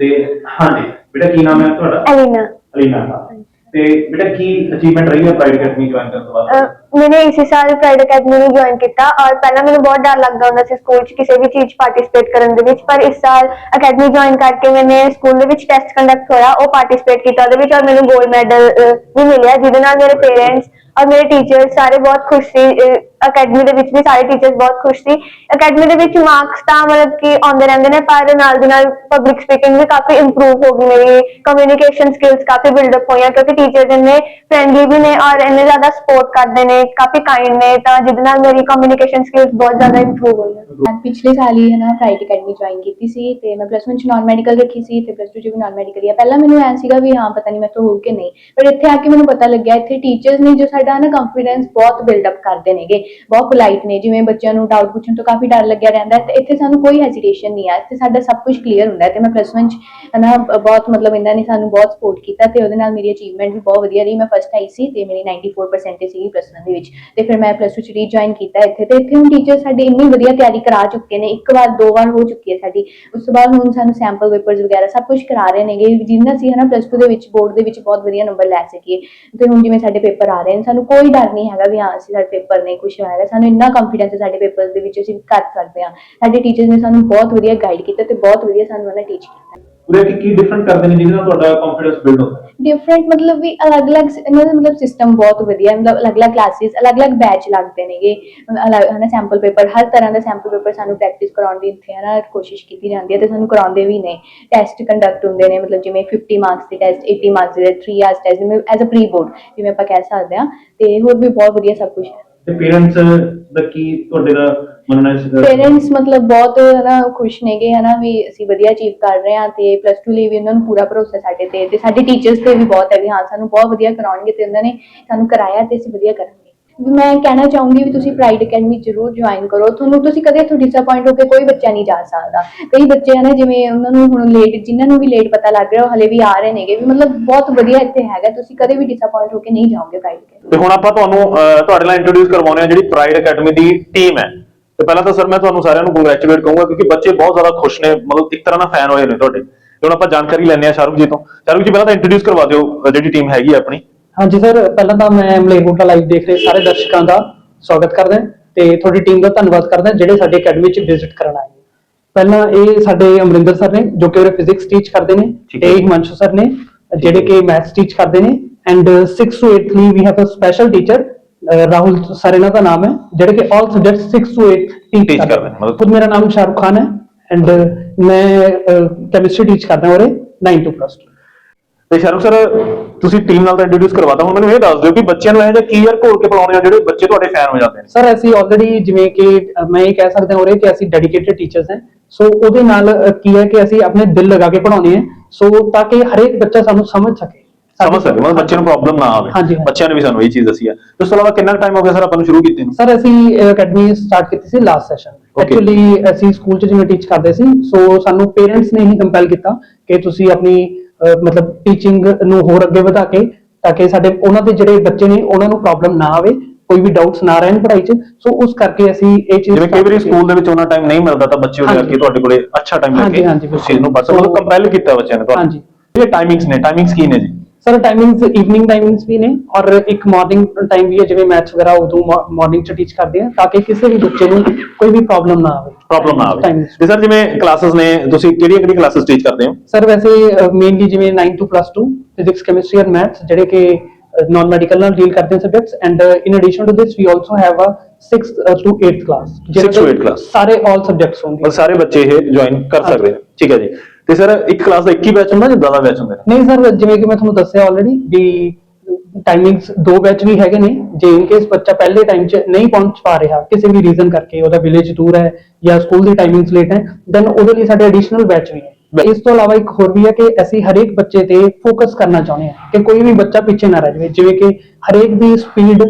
ਤੇ ਹਾਂਜੀ ਬੇਟਾ ਕੀ ਨਾਮ ਹੈ ਤੁਹਾਡਾ?
ਐਲੀਨਾ
ਅਲੀਨਾ ਤੇ ਬੇਟਾ ਕੀ ਅਚੀਵਮੈਂਟ
ਅਕੈਡਮੀ ਨੂੰ ਜੁਆਇਨ ਕੀਤਾ ਔਰ ਪਹਿਲਾਂ ਮੈਨੂੰ ਬਹੁਤ ਡਰ ਲੱਗਦਾ ਹੁੰਦਾ ਸੀ ਸਕੂਲ 'ਚ ਕਿਸੇ ਵੀ ਚੀਜ਼ ਪਾਰਟਿਸਿਪੇਟ ਕਰਨ ਦੇ ਵਿੱਚ, ਪਰ ਇਸ ਸਾਲ ਅਕੈਡਮੀ ਜੁਆਇਨ ਕਰਕੇ ਮੈਨੇ ਸਕੂਲ ਦੇ ਵਿੱਚ ਟੈਸਟ ਕੰਡਕਟ ਹੋਇਆ, ਉਹ ਪਾਰਟਿਸਿਪੇਟ ਕੀਤਾ ਉਹਦੇ ਵਿੱਚ ਔਰ ਮੈਨੂੰ 골ਡ ਮੈਡਲ ਵੀ ਮਿਲਿਆ ਜਿਹਦੇ ਨਾਲ ਮੇਰੇ ਪੇਰੈਂਟਸ ਔਰ ਮੇਰੇ ਟੀਚਰ ਸਾਰੇ ਬਹੁਤ ਖੁਸ਼ ਸੀ ਅਕੈਡਮੀ ਦੇ ਵਿੱਚ ਵੀ ਸਾਰੇ ਟੀਚਰਸ ਬਹੁਤ ਖੁਸ਼ ਸੀ। ਅਕੈਡਮੀ ਦੇ ਵਿੱਚ ਮਾਰਕਸ ਤਾਂ ਮਤਲਬ ਕਿ ਆਉਂਦੇ ਰਹਿੰਦੇ ਨੇ, ਪਰ ਨਾਲ ਦੀ ਨਾਲ ਪਬਲਿਕ ਸਪੀਕਿੰਗ ਵੀ ਕਾਫੀ ਇੰਪਰੂਵ ਹੋ ਗਈ ਮੇਰੀ। ਕਮਿਊਨੀਕੇਸ਼ਨ ਸਕਿੱਲਸ ਕਾਫੀ ਬਿਲਡਅਪ ਹੋਈਆਂ ਕਿਉਂਕਿ ਟੀਚਰ ਇੰਨੇ ਫ੍ਰੈਂਡਲੀ ਵੀ ਨੇ ਔਰ ਇੰਨੇ ਜ਼ਿਆਦਾ ਸਪੋਰਟ ਕਰਦੇ ਨੇ, ਕਾਫੀ ਕਾਈਂਡ ਨੇ, ਤਾਂ ਜਿਹਦੇ ਨਾਲ ਮੇਰੀ ਕਮਿਊਨੀਕੇਸ਼ਨ ਸਕਿੱਲਸ ਬਹੁਤ ਜ਼ਿਆਦਾ ਇੰਪਰੂਵ ਹੋਈਆਂ।
ਮੈਂ ਪਿਛਲੇ ਸਾਲ ਹੀ ਹੈ ਨਾ ਪ੍ਰਾਈਵੇਟ ਅਕੈਡਮੀ ਜੁਆਇਨ ਕੀਤੀ ਸੀ ਤੇ ਮੈਂ ਪਲੱਸ 1 ਚ ਨਾਨ ਮੈਡੀਕਲ ਰੱਖੀ ਸੀ ਤੇ ਪਲੱਸ 2 ਚ ਵੀ ਨਾਨ ਮੈਡੀਕਲ ਹੀ ਪਹਿਲਾਂ ਮੈਨੂੰ ਐਂ ਸੀਗਾ ਵੀ ਹਾਂ ਪਤਾ ਨਹੀਂ ਮੈਂ ਤੋਂ ਹੋ ਕਿ ਨਹੀਂ, ਪਰ ਇੱਥੇ ਆ ਕੇ ਮੈਨੂੰ ਪਤਾ ਲੱਗਿਆ ਇੱਥੇ ਟੀਚਰਸ ਨੇ ਜੋ ਸਾਡਾ ਨਾ ਕੰਫੀਡੈਂਸ ਬਹੁਤ ਬਿਲਡ ਅਪ ਕਰਦੇ ਨੇਗੇ। ਬਹੁਤ ਪੋਲਾਈਟ ਨੇ, ਜਿਵੇਂ ਬੱਚਿਆਂ ਨੂੰ ਡਾਊਟ ਪੁੱਛਣ ਤੋਂ ਕਾਫੀ ਡਰ ਲੱਗਿਆ ਰਹਿੰਦਾ ਹੈ, ਤੇ ਇੱਥੇ ਸਾਨੂੰ ਕੋਈ ਹੈਜ਼ਿਟੇਸ਼ਨ ਨਹੀਂ ਆ, ਇੱਥੇ ਸਾਡਾ ਸਭ ਕੁਝ ਕਲੀਅਰ ਹੁੰਦਾ ਤੇ ਮੈਂ ਪਲੱਸ 1 ਚ ਨਾ ਬਹੁਤ ਮਤਲਬ ਇਹਨਾਂ ਨੇ ਸਾਨੂੰ ਬਹੁਤ ਸਪੋਰਟ ਕੀਤਾ ਤੇ ਉਹਦੇ ਨਾਲ ਮੇਰੀ ਅਚੀਵਮੈਂਟ ਵੀ ਬਹੁਤ ਵਧੀਆ ਰਹੀ, ਮੈਂ ਫਸਟ ਆਈ ਸੀ ਤੇ ਮੇਰੀ 94% ਸੀਗੀ ਪਲੱਸ 1 ਦੇ ਵਿੱਚ, ਤੇ ਫਿਰ ਮੈਂ ਪਲੱਸ 2 ਚ ਰੀਜੁਆਇਨ ਕੀਤਾ ਇੱਥੇ, ਤੇ ਇੱਥੇ ਹੁਣ ਟੀਚਰ ਸਾਡੀ ਇੰਨੀ ਵਧੀਆ ਤਿਆਰੀ ਕਰਾ ਚੁੱਕੇ ਨੇ, ਇੱਕ ਵਾਰ, ਦੋ ਵਾਰ ਹੋ ਚੁੱਕੀ ਹੈ ਸਾਡੀ, ਉਸ ਤੋਂ ਬਾਅਦ ਹੁਣ ਸਾਨੂੰ ਸੈਂਪਲ ਪੇਪਰਸ ਵਗੈਰਾ ਸਭ ਕੁਝ ਕਰਾ ਰਹੇ ਨੇਗੇ, ਜਿੰਨਾ ਸੀ ਹਨਾ ਪਲੱਸ 2 ਦੇ ਵਿੱਚ ਬੋਰਡ ਦੇ ਵਿੱਚ ਬਹੁਤ ਵਧੀਆ ਨੰਬਰ ਲੈ ਸਕੀਏ, ਤੇ ਹੁਣ ਜਿਵੇਂ ਸਾਡੇ ਪੇਪਰ ਆ ਰਹੇ ਨੇ, ਸਾਨੂੰ ਕੋਈ ਡਰ ਨਹੀਂ ਹੈਗਾ ਵੀ ਹਾਂ, ਅਸੀਂ ਸਾਡੇ ਪੇਪਰ ਨਹੀਂ ਕੁਝ ਹੋਏਗਾ ਸਾਨੂੰ ਇੰਨਾ ਕੰਫੀਡੈਂਸ ਹੈ ਸਾਡੇ ਪੇਪਰਸ ਦੇ ਵਿੱਚ ਅਸੀਂ ਕਰ ਸਕਦੇ ਹਾਂ। ਸਾਡੇ ਟੀਚਰਸ ਨੇ ਸਾਨੂੰ ਬਹੁਤ ਵਧੀਆ ਗਾਈਡ ਕੀਤਾ ਤੇ ਬਹੁਤ ਵਧੀਆ ਸਾਨੂੰ ਉਹਨਾਂ ਟੀਚ ਕੀਤਾ।
ਉਰੇ ਕੀ ਕੀ ਡਿਫਰੈਂਟ ਕਰਦੇ ਨੇ ਜਿਹਦੇ ਨਾਲ ਤੁਹਾਡਾ ਕੰਫੀਡੈਂਸ ਬਿਲਡ ਹੁੰਦਾ ਹੈ?
ਡਿਫਰੈਂਟ ਮਤਲਬ ਵੀ ਅਲੱਗ-ਅਲੱਗ ਇਹਨਾਂ ਦਾ ਮਤਲਬ ਸਿਸਟਮ ਬਹੁਤ ਵਧੀਆ ਹੈ। ਮਤਲਬ ਅਲੱਗ-ਅਲੱਗ ਕਲਾਸਿਸ ਅਲੱਗ-ਅਲੱਗ ਬੈਚ ਲੱਗਦੇ ਨੇਗੇ। ਹਨਾ ਸੈਂਪਲ ਪੇਪਰ ਹਰ ਤਰ੍ਹਾਂ ਦਾ ਸੈਂਪਲ ਪੇਪਰ ਸਾਨੂੰ ਪ੍ਰੈਕਟਿਸ ਕਰਾਉਣ ਦੀ ਇੱਥੇ ਹਨਾ ਕੋਸ਼ਿਸ਼ ਕੀਤੀ ਜਾਂਦੀ ਹੈ ਤੇ ਸਾਨੂੰ ਕਰਾਉਂਦੇ ਵੀ ਨੇ। ਟੈਸਟ ਕੰਡਕਟ ਹੁੰਦੇ ਨੇ ਮਤਲਬ ਜਿਵੇਂ 50 ਮਾਰਕਸ ਦੇ ਟੈਸਟ 80 ਮਾਰਕਸ ਦੇ 3 ਆਵਰਸ ਟੈਸਟ ਜਿਵੇਂ ਐਜ਼ ਅ ਪ੍ਰੀ ਬੋਰਡ ਜਿਵੇਂ ਆਪਾਂ ਕਹਿ ਸਕਦੇ ਹਾਂ। ਤੇ ਹੋਰ ਵੀ ਬਹੁਤ ਵਧੀਆ ਸਭ ਕੁਝ ਹੈ।
ਤੇ ਪੇਰੈਂਟਸ ਦਾ ਕੀ ਤੁਹਾਡੇ ਦਾ ਮੰਨਣਾ ਹੈ
ਪੇਰੈਂਟਸ ਮਤਲਬ ਬਹੁਤ ਹਨਾ ਖੁਸ਼ ਨੇਗੇ ਹਨਾ ਵੀ ਅਸੀਂ ਵਧੀਆ ਅਚੀਵ ਕਰ ਰਹੇ ਹਾਂ ਤੇ ਪਲੱਸ 2 ਲਈ ਵੀ ਉਹਨਾਂ ਨੂੰ ਪੂਰਾ ਭਰੋਸਾ ਸਾਡੇ ਤੇ ਤੇ ਸਾਡੇ ਟੀਚਰਸ ਤੇ ਵੀ ਬਹੁਤ ਹੈ ਵੀ ਹਾਂ, ਸਾਨੂੰ ਬਹੁਤ ਵਧੀਆ ਕਰਾਉਣਗੇ ਤੇ ਉਹਨਾਂ ਨੇ ਸਾਨੂੰ ਕਰਾਇਆ ਤੇ ਅਸੀਂ ਵਧੀਆ ਕਰਾਂਗੇ। ਵੀ ਮੈਂ ਕਹਿਣਾ ਚਾਹੂੰਗੀ ਵੀ ਤੁਸੀਂ ਪ੍ਰਾਈਡ ਅਕੈਡਮੀ ਜ਼ਰੂਰ ਜੁਆਇਨ ਕਰੋ। ਤੁਹਾਨੂੰ ਤੁਸੀਂ ਕਦੇ ਇੱਥੋਂ ਡਿਸਪਾਇੰਟ ਹੋ ਕੇ ਕੋਈ ਬੱਚਾ ਨਹੀਂ ਜਾ ਸਕਦਾ। ਕਈ ਬੱਚੇ ਹਨ ਜਿਵੇਂ ਉਹਨਾਂ ਨੂੰ ਹੁਣ ਲੇਟ ਜਿਨ੍ਹਾਂ ਨੂੰ ਵੀ ਲੇਟ ਪਤਾ ਲੱਗ ਰਿਹਾ ਉਹ ਹਲੇ ਵੀ ਆ ਰਹੇ ਨੇਗੇ। ਵੀ ਮਤਲਬ ਬਹੁਤ ਵਧੀਆ ਇੱਥੇ ਹੈਗਾ। ਤੁਸੀਂ ਕਦੇ ਵੀ ਡਿਸਪਾਇੰਟ ਹੋ ਕੇ ਨਹੀਂ ਜਾਓਗੇ ਪ੍ਰਾਈਡ
ਤੇ ਹੁਣ ਆਪਾਂ ਤੁਹਾਨੂੰ ਅਹ, ਤੁਹਾਡੇ ਨਾਲ ਇੰਟਰੋਡਿਊਸ ਕਰਵਾਉਂਦੇ ਹਾਂ ਜਿਹੜੀ ਪ੍ਰਾਈਡ ਅਕੈਡਮੀ ਦੀ ਟੀਮ ਹੈ। ਤੇ ਪਹਿਲਾਂ ਤਾਂ ਸਰ ਮੈਂ ਤੁਹਾਨੂੰ ਸਾਰਿਆਂ ਨੂੰ ਕੰਗ੍ਰੈਚੁਲੇਟ ਕਹੂੰਗਾ ਕਿਉਂਕਿ ਬੱਚੇ ਬਹੁਤ ਜ਼ਿਆਦਾ ਖੁਸ਼ ਨੇ। ਮਤਲਬ ਇੱਕ ਤਰ੍ਹਾਂ ਨਾਲ ਫੈਨ ਹੋਏ ਨੇ ਤੁਹਾਡੇ। ਤੇ ਹੁਣ ਆਪਾਂ ਜਾਣਕਾਰੀ ਲੈਣੇ ਆ ਸ਼ਾਹਰੁਖ ਜੀ ਤੋਂ। ਸ਼ਾਹਰੁਖ ਜੀ ਪਹਿਲਾਂ ਤਾਂ ਇੰਟਰੋਡਿਊਸ ਕਰਵਾ ਦਿਓ ਅਹ, ਜਿਹੜੀ ਟੀਮ ਹੈਗੀ ਆ ਆਪਣੀ।
ਹਾਂਜੀ ਸਰ ਪਹਿਲਾਂ ਤਾਂ ਮੈਂ ਮਲੇਰਕੋਟਲਾ ਲਾਈਵ ਦੇਖ ਰਹੇ ਸਾਰੇ ਦਰਸ਼ਕਾਂ ਦਾ ਸਵਾਗਤ ਕਰਦਾ ਹਾਂ ਤੇ ਤੁਹਾਡੀ ਟੀਮ ਦਾ ਧੰਨਵਾਦ ਕਰਦਾ ਹਾਂ ਜਿਹੜੇ ਸਾਡੇ ਅਕੈਡਮੀ 'ਚ ਵਿਜ਼ਿਟ ਕਰਨ ਆਏ ਨੇ। ਪਹਿਲਾਂ ਇਹ ਸਾਡੇ ਅਮਰਿੰਦਰ ਸਰ ਨੇ ਜੋ ਕਿ ਉਹ ਫਿਜ਼ਿਕਸ ਟੀਚ ਕਰਦੇ ਨੇ ਤੇ। ਹਿਮਾਂਸ਼ੂ ਸਰ ਨੇ ਜਿਹੜੇ ਕਿ ਮੈਥਸ ਟੀਚ ਕਰਦੇ ਨੇ। ਐਂਡ 6 to 8th ਲਈ ਵੀ have a special teacher Rahul sir ਇਹਨਾਂ ਦਾ ਨਾਮ ਹੈ ਜਿਹੜੇ ਕਿ ਆਲ ਸਬਜੈਕਟਸ 6 to 8 ਟੀਚ ਕਰਦੇ
ਨੇ, ਮਤਲਬ-
ਖੁਦ ਮੇਰਾ ਨਾਮ ਸ਼ਾਹਰੁਖ ਖਾਨ ਹੈ। ਐਂਡ ਮੈਂ ਕੈਮਿਸਟਰੀ ਟੀਚ ਕਰਦਾ ਹਾਂ ਉਰੇ 9 to plus 2
ਤੇ ਸ਼ਾਹਰੁਖ ਸਰ ਤੁਸੀਂ ਟੀਮ ਨਾਲ ਤਾਂ ਇੰਟਰੋਡਿਊਸ ਕਰਵਾਤਾ ਹੁਣ ਮੈਨੂੰ ਇਹ ਦੱਸ ਦਿਓ ਕਿ ਬੱਚਿਆਂ ਨੂੰ ਇਹ ਜਿਹਾ ਕੀ ਯਾਰ ਘੋਲ ਕੇ ਪਿਲਾਉਣੇ ਆ ਜਿਹੜੇ ਬੱਚੇ ਤੁਹਾਡੇ ਫੈਨ ਹੋ ਜਾਂਦੇ ਨੇ?
ਸਰ ਅਸੀਂ ਆਲਰੇਡੀ ਜਿਵੇਂ ਕਿ ਮੈਂ ਇਹ ਕਹਿ ਸਕਦਾ ਉਰੇ ਕਿ ਅਸੀਂ ਡੈਡੀਕੇਟਿਡ ਟੀਚਰਸ ਹਾਂ। ਸੋ ਉਹਦੇ ਨਾਲ ਕੀ ਹੈ ਕਿ ਅਸੀਂ ਆਪਣੇ ਦਿਲ ਲਗਾ ਕੇ ਪੜਾਉਣੇ ਆ ਸੋ ਤਾਂ ਕਿ ਹਰੇਕ ਬੱਚਾ ਸਾਨੂੰ ਸਮਝ ਸਕੇ।
ਸਮਝ ਸਕਦੇ ਮਤਲਬ ਬੱਚੇ ਨੂੰ ਪ੍ਰੋਬਲਮ ਨਾ ਆਵੇ। ਬੱਚਿਆਂ ਨੇ ਵੀ ਸਾਨੂੰ ਇਹ ਚੀਜ਼ ਦੱਸੀ ਹੈ ਉਸ ਤੋਂ ਇਲਾਵਾ ਕਿੰਨਾ ਟਾਈਮ ਹੋ ਗਿਆ ਸਰ ਆਪਾਂ ਨੂੰ ਸ਼ੁਰੂ ਕੀਤੇ ਨੂੰ?
ਸਰ ਅਸੀਂ ਅਕੈਡਮੀ ਸਟਾਰਟ ਕੀਤੀ ਸੀ ਲਾਸਟ ਸੈਸ਼ਨ. ਐਕਚੁਅਲੀ ਅਸੀਂ ਸਕੂਲ 'ਚ ਜਿਵੇਂ ਟੀਚ ਕਰਦੇ ਸੀ ਸੋ ਸਾਨੂੰ ਪੇਰੈਂਟਸ ਨੇ ਹੀ ਕੰਪੈਲ ਕੀਤਾ ਕਿ ਤੁਸੀਂ ਆਪਣੀ ਮਤਲਬ ਟੀਚਿੰਗ ਨੂੰ ਹੋਰ ਅੱਗੇ ਵਧਾ ਕੇ ਤਾਂ ਕਿ ਸਾਡੇ ਉਹਨਾਂ ਦੇ ਜਿਹੜੇ ਬੱਚੇ ਨੇ ਉਹਨਾਂ ਨੂੰ ਪ੍ਰੋਬਲਮ ਨਾ ਆਵੇ ਕੋਈ ਵੀ ਡਾਊਟਸ ਨਾ ਰਹਿਣ ਪੜ੍ਹਾਈ 'ਚ ਸੋ ਉਸ ਕਰਕੇ ਅਸੀਂ ਇਹ ਚੀਜ਼
ਜਿਵੇਂ ਕਈ ਵਾਰੀ। ਸਕੂਲ ਦੇ ਵਿੱਚ ਉਹਨਾਂ ਟਾਈਮ ਨਹੀਂ ਮਿਲਦਾ ਤਾਂ ਬੱਚੇ ਉਹਦੇ। ਕਰਕੇ ਤੁਹਾਡੇ ਕੋਲੇ ਅੱਛਾ ਟਾਈਮ ਲੈ
ਹਾਂਜੀ,
ਕੇ
ਹਾਂਜੀ,
ਉਸ ਚੀਜ਼ ਨੂੰ ਪਤਾ
ਬਿਲਕੁਲ।
ਮਤਲਬ ਕੰਪੈਲ ਕੀਤਾ ਬੱਚਿਆਂ ਨੇ ਤੁਹਾਨੂੰ
ਹਾਂਜੀ।
ਇਹ ਟਾਈਮਿੰਗਸ ਨੇ ਟਾਈਮਿੰਗਸ ਕੀ ਨੇ ਜੀ
ਸਰ ਟਾਈਮਿੰਗਸ ਈਵਨਿੰਗ ਟਾਈਮਿੰਗਸ ਵੀ ਨੇ ਔਰ ਇੱਕ ਮਾਰਨਿੰਗ ਟਾਈਮ ਵੀ ਹੈ ਜਿਵੇਂ ਮੈਥਸ ਵਗੈਰਾ ਉਦੋਂ ਮਾਰਨਿੰਗ 'ਚ ਟੀਚ ਕਰਦੇ ਆ ਤਾਂ ਕਿ ਕਿਸੇ ਵੀ ਬੱਚੇ ਨੂੰ ਕੋਈ ਵੀ ਪ੍ਰੋਬਲਮ ਨਾ ਆਵੇ
ਪ੍ਰੋਬਲਮ ਨਾ ਆਵੇ। ਤੇ ਸਰ ਜਿਵੇਂ ਕਲਾਸਿਸ ਨੇ ਤੁਸੀਂ ਕਿਹੜੀਆਂ ਕਿਹੜੀਆਂ ਕਲਾਸਿਸ ਟੀਚ ਕਰਦੇ ਹੋ
ਸਰ ਵੈਸੇ ਮੇਨਲੀ ਜਿਵੇਂ 9 to plus 2 physics chemistry and maths ਜਿਹੜੇ ਕਿ ਨਾਨ ਮੈਡੀਕਲ ਨਾਲ ਡੀਲ ਕਰਦੇ subjects and in addition to this we also have a 6th to 8th class
6th to 8th class।
ਸਾਰੇ ਆਲ subjects ਹੋਣਗੇ
ਮਤਲਬ ਸਾਰੇ ਬੱਚੇ ਇਹ ਜੁਆਇਨ ਕਰ। ਸਕਦੇ ਨੇ ਠੀਕ ਹੈ ਜੀ ਤੇ ਸਰ ਇੱਕ ਕਲਾਸ ਦਾ ਇੱਕ ਹੀ ਬੈਚ ਹੁੰਦਾ ਜਾਂ ਜ਼ਿਆਦਾ ਬੈਚ ਹੁੰਦੇ ਨੇ
ਨਹੀਂ ਸਰ ਜਿਵੇਂ ਕਿ ਮੈਂ ਤੁਹਾਨੂੰ ਦੱਸਿਆ ਆਲਰੇਡੀ ਵੀ ਟਾਈਮਿੰਗਸ ਦੋ ਬੈਚ ਵੀ ਹੈਗੇ ਨੇ ਜੇ ਇਨ ਕੇਸ ਬੱਚਾ ਪਹਿਲੇ ਟਾਈਮ 'ਚ ਨਹੀਂ ਪਹੁੰਚ ਪਾ ਰਿਹਾ ਕਿਸੇ ਵੀ ਰੀਜ਼ਨ ਕਰਕੇ ਉਹਦਾ ਵਿਲੇਜ ਦੂਰ ਹੈ ਜਾਂ ਸਕੂਲ ਦੀ ਟਾਈਮਿੰਗਸ ਲੇਟ ਹੈ ਦੈਨ ਉਹਦੇ ਲਈ ਸਾਡੇ ਐਡੀਸ਼ਨਲ ਬੈਚ ਵੀ ਹੈ। ਇਸ ਤੋਂ ਇਲਾਵਾ ਇੱਕ ਹੋਰ ਵੀ ਹੈ ਕਿ ਅਸੀਂ ਹਰੇਕ ਬੱਚੇ ਤੇ ਫੋਕਸ ਕਰਨਾ ਚਾਹੁੰਦੇ ਹਾਂ ਕਿ ਕੋਈ ਵੀ ਬੱਚਾ ਪਿੱਛੇ ਨਾ ਰਹਿ ਜਾਵੇ ਜਿਵੇਂ ਕਿ ਹਰੇਕ ਦੀ ਸਪੀਡ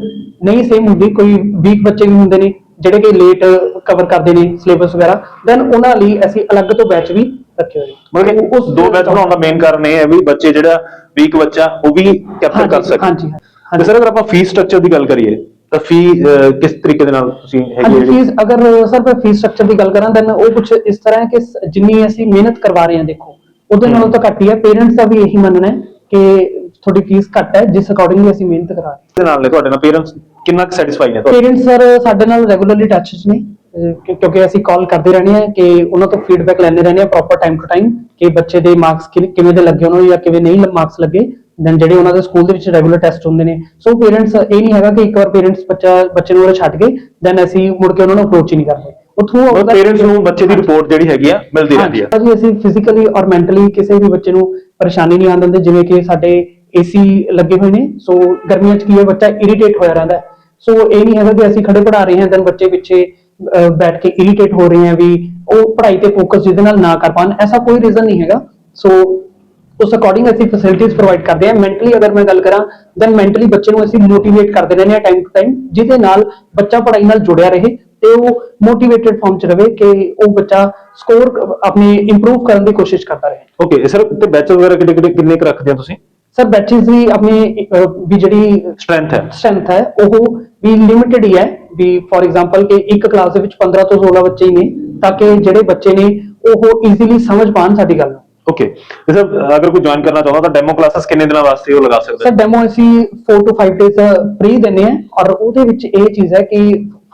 ਨਹੀਂ ਸੇਮ ਹੁੰਦੀ ਕੋਈ ਵੀਕ ਬੱਚੇ ਵੀ ਹੁੰਦੇ ਨੇ ਜਿਹੜੇ ਕਿ ਲੇਟ ਕਵਰ ਕਰਦੇ ਨੇ ਸਿਲੇਬਸ ਵਗੈਰਾ ਦੈਨ ਉਹਨਾਂ ਲਈ ਅਸੀਂ ਅਲੱਗ ਤੋਂ ਬੈਚ ਵੀ ਰੱਖੇ ਹੋਏ ਨੇ।
ਮਤਲਬ ਕਿ ਉਸ ਦੋ ਬੈਚ ਬਣਾਉਣ ਦਾ ਮੇਨ ਕਾਰਨ ਇਹ ਹੈ ਵੀ ਬੱਚੇ ਜਿਹੜਾ ਵੀਕ ਬੱਚਾ ਉਹ ਵੀ ਕੈਪਚਰ ਕਰ
ਹਾਂਜੀ,
ਸਕੇ।
ਹਾਂਜੀ,
ਤੇ
ਹਾਂਜੀ।
ਸਰ ਅਗਰ ਆਪਾਂ ਫੀਸ ਸਟਰਕਚਰ ਦੀ ਗੱਲ ਕਰੀਏ ਤਾਂ ਫੀ ਕਿਸ ਤਰੀਕੇ ਦੇ ਨਾਲ ਤੁਸੀਂ ਹੈਗੀ
ਹਾਂਜੀ
ਹੈ ਜਿਹੜੀ?
ਫੀਸ ਅਗਰ ਸਰ ਮੈਂ ਫੀਸ ਸਟਰਕਚਰ ਦੀ ਗੱਲ ਕਰਾਂ ਤਾਂ ਉਹ ਕੁਝ ਇਸ ਤਰ੍ਹਾਂ ਹੈ ਕਿ ਸ- ਜਿੰਨੀ ਅਸੀਂ ਮਿਹਨਤ ਕਰਵਾ ਰਹੇ ਹਾਂ ਦੇਖੋ ਉਹਦੇ ਨਾਲੋਂ ਤਾਂ ਘੱਟ ਹੀ ਹੈ। ਪੇਰੈਂਟਸ ਦਾ ਵੀ ਇਹੀ ਮੰਨਣਾ ਹੈ ਕਿ ਤੁਹਾਡੀ ਫੀਸ ਘੱਟ ਹੈ ਜਿਸ ਅਕੋਰਡਿੰਗਲੀ ਅਸੀਂ ਮਿਹਨਤ ਕਰਾ ਰਹੇ ਹਾਂ।
ਦੇ ਨਾਲ ਨੇ ਤੁਹਾਡੇ ਨਾਲ ਪੇਰੈਂਟਸ ਕਿੰਨਾ ਕੁ ਸੈਟੀਸਫਾਈ ਨੇ ਤੁਹਾਡੇ?
ਪੇਰੈਂਟਸ ਸਰ ਸਾਡੇ ਨਾਲ ਰੈਗੂਲਰਲੀ ਟੱਚ 'ਚ ਨੇ। ਅਹ ਕਿ- ਕਿਉਂਕਿ ਅਸੀਂ ਕਾਲ ਕਰਦੇ ਰਹਿੰਦੇ ਹਾਂ ਕਿ ਉਹਨਾਂ ਤੋਂ ਫੀਡਬੈਕ ਲੈਂਦੇ ਰਹਿੰਦੇ ਹਾਂ ਪ੍ਰੋਪਰ ਟਾਈਮ ਟੂ ਟਾਈਮ ਕਿ ਬੱਚੇ ਦੇ ਮਾਰਕਸ ਕਿਵੇਂ ਦੇ ਲੱਗੇ ਉਹਨਾਂ ਨੂੰ ਜਾਂ ਕਿਵੇਂ ਨਹੀਂ ਮਾਰਕਸ ਲੱਗੇ। ਦੈਨ ਜਿਹੜੇ ਉਹਨਾਂ ਦੇ ਸਕੂਲ ਦੇ ਵਿੱਚ ਰੈਗੂਲਰ ਟੈਸਟ ਹੁੰਦੇ ਨੇ। ਸੋ ਪੇਰੈਂਟਸ ਇਹ ਨਹੀਂ ਹੈਗਾ ਕਿ ਇੱਕ ਵਾਰ ਪੇਰੈਂਟਸ ਬੱਚਾ ਬੱਚੇ ਨੂੰ ਉਹ ਛੱਡ ਗਏ ਦੈਨ ਅਸੀਂ ਮੁੜ ਕੇ ਉਹਨਾਂ ਨੂੰ ਅਪਰੋਚ ਹੀ ਨਹੀਂ ਕਰਦੇ। ਉਥੋਂ
ਪੇਰੈਂਟਸ ਨੂੰ ਬੱਚੇ ਦੀ ਰਿਪੋਰਟ ਜਿਹੜੀ ਹੈਗੀ ਆ ਮਿਲਦੀ ਰਹਿੰਦੀ ਆ।
ਜੀ ਅਸੀਂ ਫਿਜ਼ੀਕਲੀ ਔਰ ਮੈਂਟਲੀ ਕਿਸੇ ਵੀ ਬੱਚੇ ਨੂੰ ਪਰੇਸ਼ਾਨੀ ਨਹੀਂ ਆਉਣ ਦਿੰਦੇ ਜਿਵੇਂ ਕਿ ਸਾਡੇ ਏਸੀ ਲੱਗੇ ਹੋਏ ਨੇ। ਸੋ ਗਰਮੀਆਂ 'ਚ ਕੀ ਹੈ ਬੱਚਾ ਇਰੀਟੇਟ ਹੋਇਆ ਰਹਿੰਦਾ ਹੈ। ਸੋ ਇਹ ਨਹੀਂ ਹੈਗਾ ਕਿ ਅਸੀਂ ਖੜੇ ਪੜਾ ਰਹੇ ਹਾਂ ਦੈਨ ਬੱਚੇ ਪਿੱਛੇ ਬੈਠ ਕੇ ਇਰੀਟੇਟ ਹੋ ਰਹੇ ਹੈ ਵੀ ਉਹ ਪੜ੍ਹਾਈ ਤੇ ਫੋਕਸ ਜਿਹਦੇ ਨਾਲ ਨਾ ਕਰ ਪਾਣ ਐਸਾ ਕੋਈ ਰੀਜ਼ਨ ਨਹੀਂ ਹੈਗਾ। ਸੋ ਉਸ ਅਕੋਰਡਿੰਗ ਅਸੀਂ ਫੈਸਿਲਿਟੀਜ਼ ਪ੍ਰੋਵਾਈਡ ਕਰਦੇ ਹਾਂ ਮੈਂਟਲੀ ਅਗਰ ਮੈਂ ਗੱਲ ਕਰਾਂ ਦੈਨ ਮੈਂਟਲੀ ਬੱਚੇ ਨੂੰ ਅਸੀਂ ਮੋਟੀਵੇਟ ਕਰਦੇ ਰਹਿੰਦੇ ਹਾਂ ਟਾਈਮ ਟੂ ਟਾਈਮ ਜਿਹਦੇ ਨਾਲ ਬੱਚਾ ਪੜ੍ਹਾਈ ਨਾਲ ਜੁੜਿਆ ਰਹੇ ਤੇ ਉਹ ਮੋਟੀਵੇਟਡ ਫਾਰਮ ਚ ਰਵੇ ਕਿ ਉਹ ਬੱਚਾ ਸਕੋਰ ਆਪਣੇ ਇੰਪਰੂਵ ਕਰਨ ਦੀ ਕੋਸ਼ਿਸ਼ ਕਰਦਾ ਰਹੇ।
ਓਕੇ ਸਰ ਤੇ ਬੈਚ ਵਗੈਰਾ ਕਿੰਨੇ ਕਿੰਨੇ ਕਿੰਨੇ ਕੁ ਰੱਖਦੇ ਆ ਤੁਸੀਂ?
ਸਰ ਬੈਚਸ ਦੀ ਆਪਣੀ ਵੀ ਜਿਹੜੀ
ਸਟਰੈਂਥ ਹੈ।
ਸਟਰੈਂਥ ਹੈ ਉਹ ਵੀ ਲਿਮਿਟਿਡ ਹੀ ਹੈ। ਵੀ ਫੋਰ ਐਗਜ਼ਾਮਪਲ ਕਿ ਇੱਕ ਕਲਾਸ ਦੇ ਵਿੱਚ 15 ਤੋਂ 16 ਬੱਚੇ ਹੀ ਨੇ ਤਾਂ ਕਿ ਜਿਹੜੇ ਬੱਚੇ ਨੇ ਉਹ ਈਜ਼ੀਲੀ ਸਮਝ ਪਾਣ ਸਾਡੀ ਗੱਲ।
ਓਕੇ ਤੇ ਸਰ ਅਗਰ ਕੋਈ ਜੁਆਇਨ ਕਰਨਾ ਚਾਹੁੰਦਾ ਤਾਂ ਡੈਮੋ ਕਲਾਸਿਸ ਕਿੰਨੇ ਦਿਨਾਂ ਵਾਸਤੇ ਉਹ ਲਗਾ ਸਕਦਾ?
ਸਰ ਡੈਮੋ ਅਸੀਂ 4 ਤੋਂ 5 ਡੇਜ਼ ਫ੍ਰੀ ਦਿੰਨੇ ਆ ਔਰ ਉਹਦੇ ਵਿੱਚ ਇਹ ਚੀਜ਼ ਹੈ ਕਿ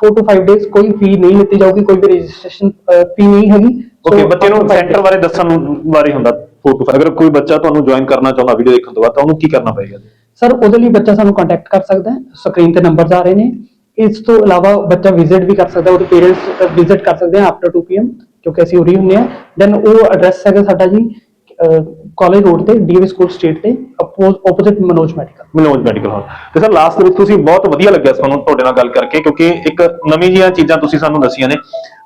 4 ਤੋਂ 5 ਡੇਜ਼ ਕੋਈ ਫੀ ਨਹੀਂ ਲਿੱਤੀ ਜਾਊਗੀ ਕੋਈ ਵੀ ਰਜਿਸਟ੍ਰੇਸ਼ਨ ਫੀ ਨਹੀਂ ਹੈਗੀ।
ਓਕੇ ਬੱਚੇ ਨੂੰ
4 5
ਸੈਂਟਰ ਬਾਰੇ ਦੱਸਣ ਬਾਰੇ ਹੁੰਦਾ ਫੋਟੋ ਅਗਰ ਕੋਈ ਬੱਚਾ ਤੁਹਾਨੂੰ ਜੁਆਇਨ ਕਰਨਾ ਚਾਹੁੰਦਾ ਵੀਡੀਓ ਦੇਖਣ ਤੋਂ ਬਾਅਦ ਤਾਂ ਉਹਨੂੰ ਕੀ ਕਰਨਾ ਪਏਗਾ?
ਸਰ ਉਹਦੇ ਲਈ ਬੱਚਾ ਸਾਨੂੰ ਕੰਟੈਕਟ ਕਰ ਸਕਦਾ ਹੈ। ਸਕਰੀਨ ਤੇ ਨੰਬਰਸ ਆ ਰਹੇ ਨੇ। ਇਸ ਤੋਂ ਇਲਾਵਾ ਬੱਚਾ ਵਿਜ਼ਿਟ ਵੀ ਕਰ ਸਕਦਾ ਉਹਦੇ ਪੇਰੈਂਟਸ ਵਿਜ਼ਿਟ ਕਰ ਸਕਦੇ ਆ ਆਫਟਰ 2 ਪੀਐਮ ਕਿਉਂਕਿ ਅਸੀਂ ਉਰੀ ਹੁੰਨੇ ਆ। ਦੈਨ ਉਹ ਐਡਰੈਸ ਹੈਗਾ ਸਾਡਾ ਜੀ ਕਾਲਜ ਰੋਡ ਤੇ ਡੀਏਵੀ ਸਕੂਲ ਸਟਰੀਟ ਤੇ opposite Manoj medical
Manoj medical hall ਤੇ ਸਰ ਲਾਸਟ ਦੇ ਵਿੱਚ ਤੁਸੀਂ ਬਹੁਤ ਵਧੀਆ ਲੱਗਿਆ ਸਾਨੂੰ ਤੁਹਾਡੇ ਨਾਲ ਗੱਲ ਕਰਕੇ ਕਿਉਂਕਿ ਇੱਕ ਨਵੀਂ ਜੀਆਂ ਚੀਜ਼ਾਂ ਤੁਸੀਂ ਸਾਨੂੰ ਦੱਸੀਆਂ ਨੇ।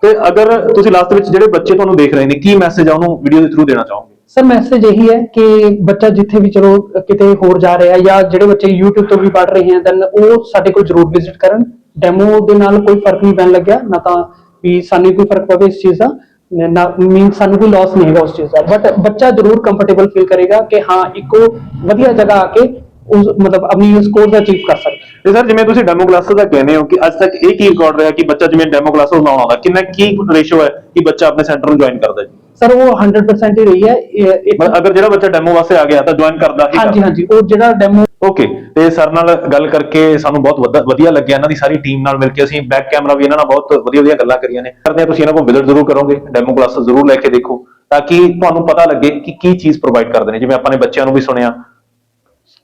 ਤੇ ਅਗਰ ਤੁਸੀਂ ਲਾਸਟ ਵਿੱਚ ਜਿਹੜੇ ਬੱਚੇ ਤੁਹਾਨੂੰ ਦੇਖ ਰਹੇ ਨੇ ਕੀ ਮੈਸੇਜ ਆ ਉਹਨੂੰ ਵੀਡੀਓ ਦੇ ਥਰੂ ਦੇਣਾ ਚਾਹੋਗੇ?
ਸਰ ਮੈਸੇਜ ਇਹੀ ਹੈ ਕਿ ਬੱਚਾ ਜਿੱਥੇ ਵੀ ਚਲੋ ਕਿਤੇ ਹੋਰ ਜਾ ਰਿਹਾ ਜਾਂ ਜਿਹੜੇ ਬੱਚੇ YouTube ਤੋਂ ਵੀ ਪੜ੍ਹ ਰਹੇ ਹਨ ਦੈਨ ਉਹ ਸਾਡੇ ਕੋਲ ਜ਼ਰੂਰ ਵਿਜ਼ਿਟ ਕਰਨ। ਡੈਮੋ ਦੇ ਨਾਲ ਕੋਈ ਫ਼ਰਕ ਨਹੀਂ ਪੈਣ ਲੱਗਿਆ ਨਾ ਤਾਂ ਵੀ ਸਾਨੂੰ ਕੋਈ ਫ਼ਰਕ ਪਵੇ ਇਸ ਚੀਜ਼ ਦਾ ਨਾ ਮੀਨ ਸਾਨੂੰ ਕੋਈ ਲਾਸ ਨਹੀਂ ਹੈਗਾ ਉਸ ਚੀਜ਼ ਦਾ। ਬਟ ਬੱਚਾ ਜ਼ਰੂਰ ਕੰਫਰਟੇਬਲ ਫੀਲ ਕਰੇਗਾ ਕਿ ਹਾਂ ਇੱਕੋ ਵਧੀਆ ਜਗ੍ਹਾ ਆ ਕੇ ਉਸ ਮਤਲਬ ਆਪਣੀ ਸਕੋਰ ਅਚੀਵ ਕਰ ਸਕਦਾ।
ਤੇ ਸਰ ਜਿਵੇਂ ਤੁਸੀਂ ਡੈਮੋ ਕਲਾਸਿਸ ਦਾ ਕਹਿੰਦੇ ਹੋ ਕਿ ਅੱਜ ਤੱਕ ਇਹ ਕੀ ਰਿਕਾਰਡ ਰਿਹਾ ਕਿ ਬੱਚਾ ਜਿਵੇਂ ਡੈਮੋ ਕਲਾਸਿਸ ਲਾਉਣ ਆਉਂਦਾ ਕਿੰਨਾ ਕੀ ਰੇਸ਼ੋ ਹੈ ਕਿ ਬੱਚਾ ਆਪਣੇ ਸੈਂਟਰ ਨੂੰ ਜੁਆਇਨ ਕਰਦਾ ਜੀ?
ਸਰ ਉਹ 100% ਹੀ ਰਹੀ ਹੈ ਇਹ- ਇਹ-
ਮਤਲਬ ਅਗਰ ਜਿਹੜਾ ਬੱਚਾ ਡੈਮੋ ਵਾਸਤੇ ਆ ਗਿਆ ਤਾਂ ਜੁਆਇਨ ਕਰਦਾ ਹੀ
ਹਾਂਜੀ ਹਾਂਜੀ ਉਹ ਜਿਹੜਾ ਡੈਮੋ
ਓਕੇ ਤੇ ਸਰ ਨਾਲ ਗੱਲ ਕਰਕੇ ਸਾਨੂੰ ਬਹੁਤ ਵਧ- ਵਧੀਆ ਲੱਗਿਆ ਇਹਨਾਂ ਦੀ ਸਾਰੀ ਟੀਮ ਨਾਲ ਮਿਲ ਕੇ। ਅਸੀਂ ਬੈਕ ਕੈਮਰਾ ਵੀ ਇਹਨਾਂ ਨਾਲ ਬਹੁਤ ਵਧੀਆ ਵਧੀਆ ਗੱਲਾਂ ਕਰੀਆਂ ਨੇ। ਕਰਦੇ ਹਾਂ, ਤੁਸੀਂ ਇਹਨਾਂ ਕੋਲ ਵਿਜ਼ਿਟ ਜ਼ਰੂਰ ਕਰੋਗੇ ਡੈਮੋ ਕਲਾਸਾਂ ਜ਼ਰੂਰ ਲੈ ਕੇ ਦੇਖੋ, ਤਾਂ ਕਿ ਤੁਹਾਨੂੰ ਪਤਾ ਲੱਗੇ ਕਿ ਕੀ ਚੀਜ਼ ਪ੍ਰੋਵਾਈਡ ਕਰਦੇ ਨੇ। ਜਿਵੇਂ ਆਪਾਂ ਨੇ ਬੱਚਿਆਂ ਨੂੰ ਵੀ ਸੁਣਿਆ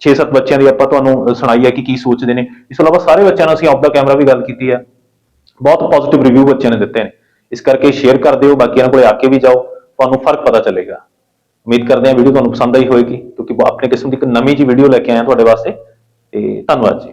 6-7 ਬੱਚਿਆਂ ਦੀ ਆਪਾਂ ਤੁਹਾਨੂੰ ਸੁਣਾਈ ਹੈ ਕਿ ਕੀ ਸੋਚਦੇ ਨੇ। ਇਸ ਤੋਂ ਇਲਾਵਾ ਸਾਰੇ ਬੱਚਿਆਂ ਨਾਲ ਅਸੀਂ ਆਫ ਦਾ ਕੈਮਰਾ ਵੀ ਗੱਲ ਕੀਤੀ ਹੈ। ਬਹੁਤ ਪੋਜ਼ਿਟਿਵ ਰਿਵਿਊ ਬੱਚਿਆਂ ਨੇ ਦਿੱਤੇ ਨੇ। ਇਸ ਕਰਕੇ ਸ਼ੇਅਰ ਕਰ ਦਿਓ ਬਾਕੀਆਂ ਕੋਲੇ ਆ ਕੇ ਵੀ ਜਾਓ, ਤੁਹਾਨੂੰ ਫ਼ਰਕ ਪਤਾ ਚੱਲੇਗਾ। ਉਮੀਦ ਕਰਦੇ ਹਾਂ ਵੀਡੀਓ ਤੁਹਾਨੂੰ ਪਸੰਦ ਆਈ ਹੋਵੇਗੀ, ਕਿਉਂਕਿ ਆਪਣੇ ਕਿਸਮ ਦੀ ਇੱਕ ਨਵੀਂ ਜੀ ਵੀਡੀਓ ਲੈ ਕੇ ਆਇਆ ਤੁਹਾਡੇ ਵਾਸਤੇ, ਤੇ ਧੰਨਵਾਦ ਜੀ।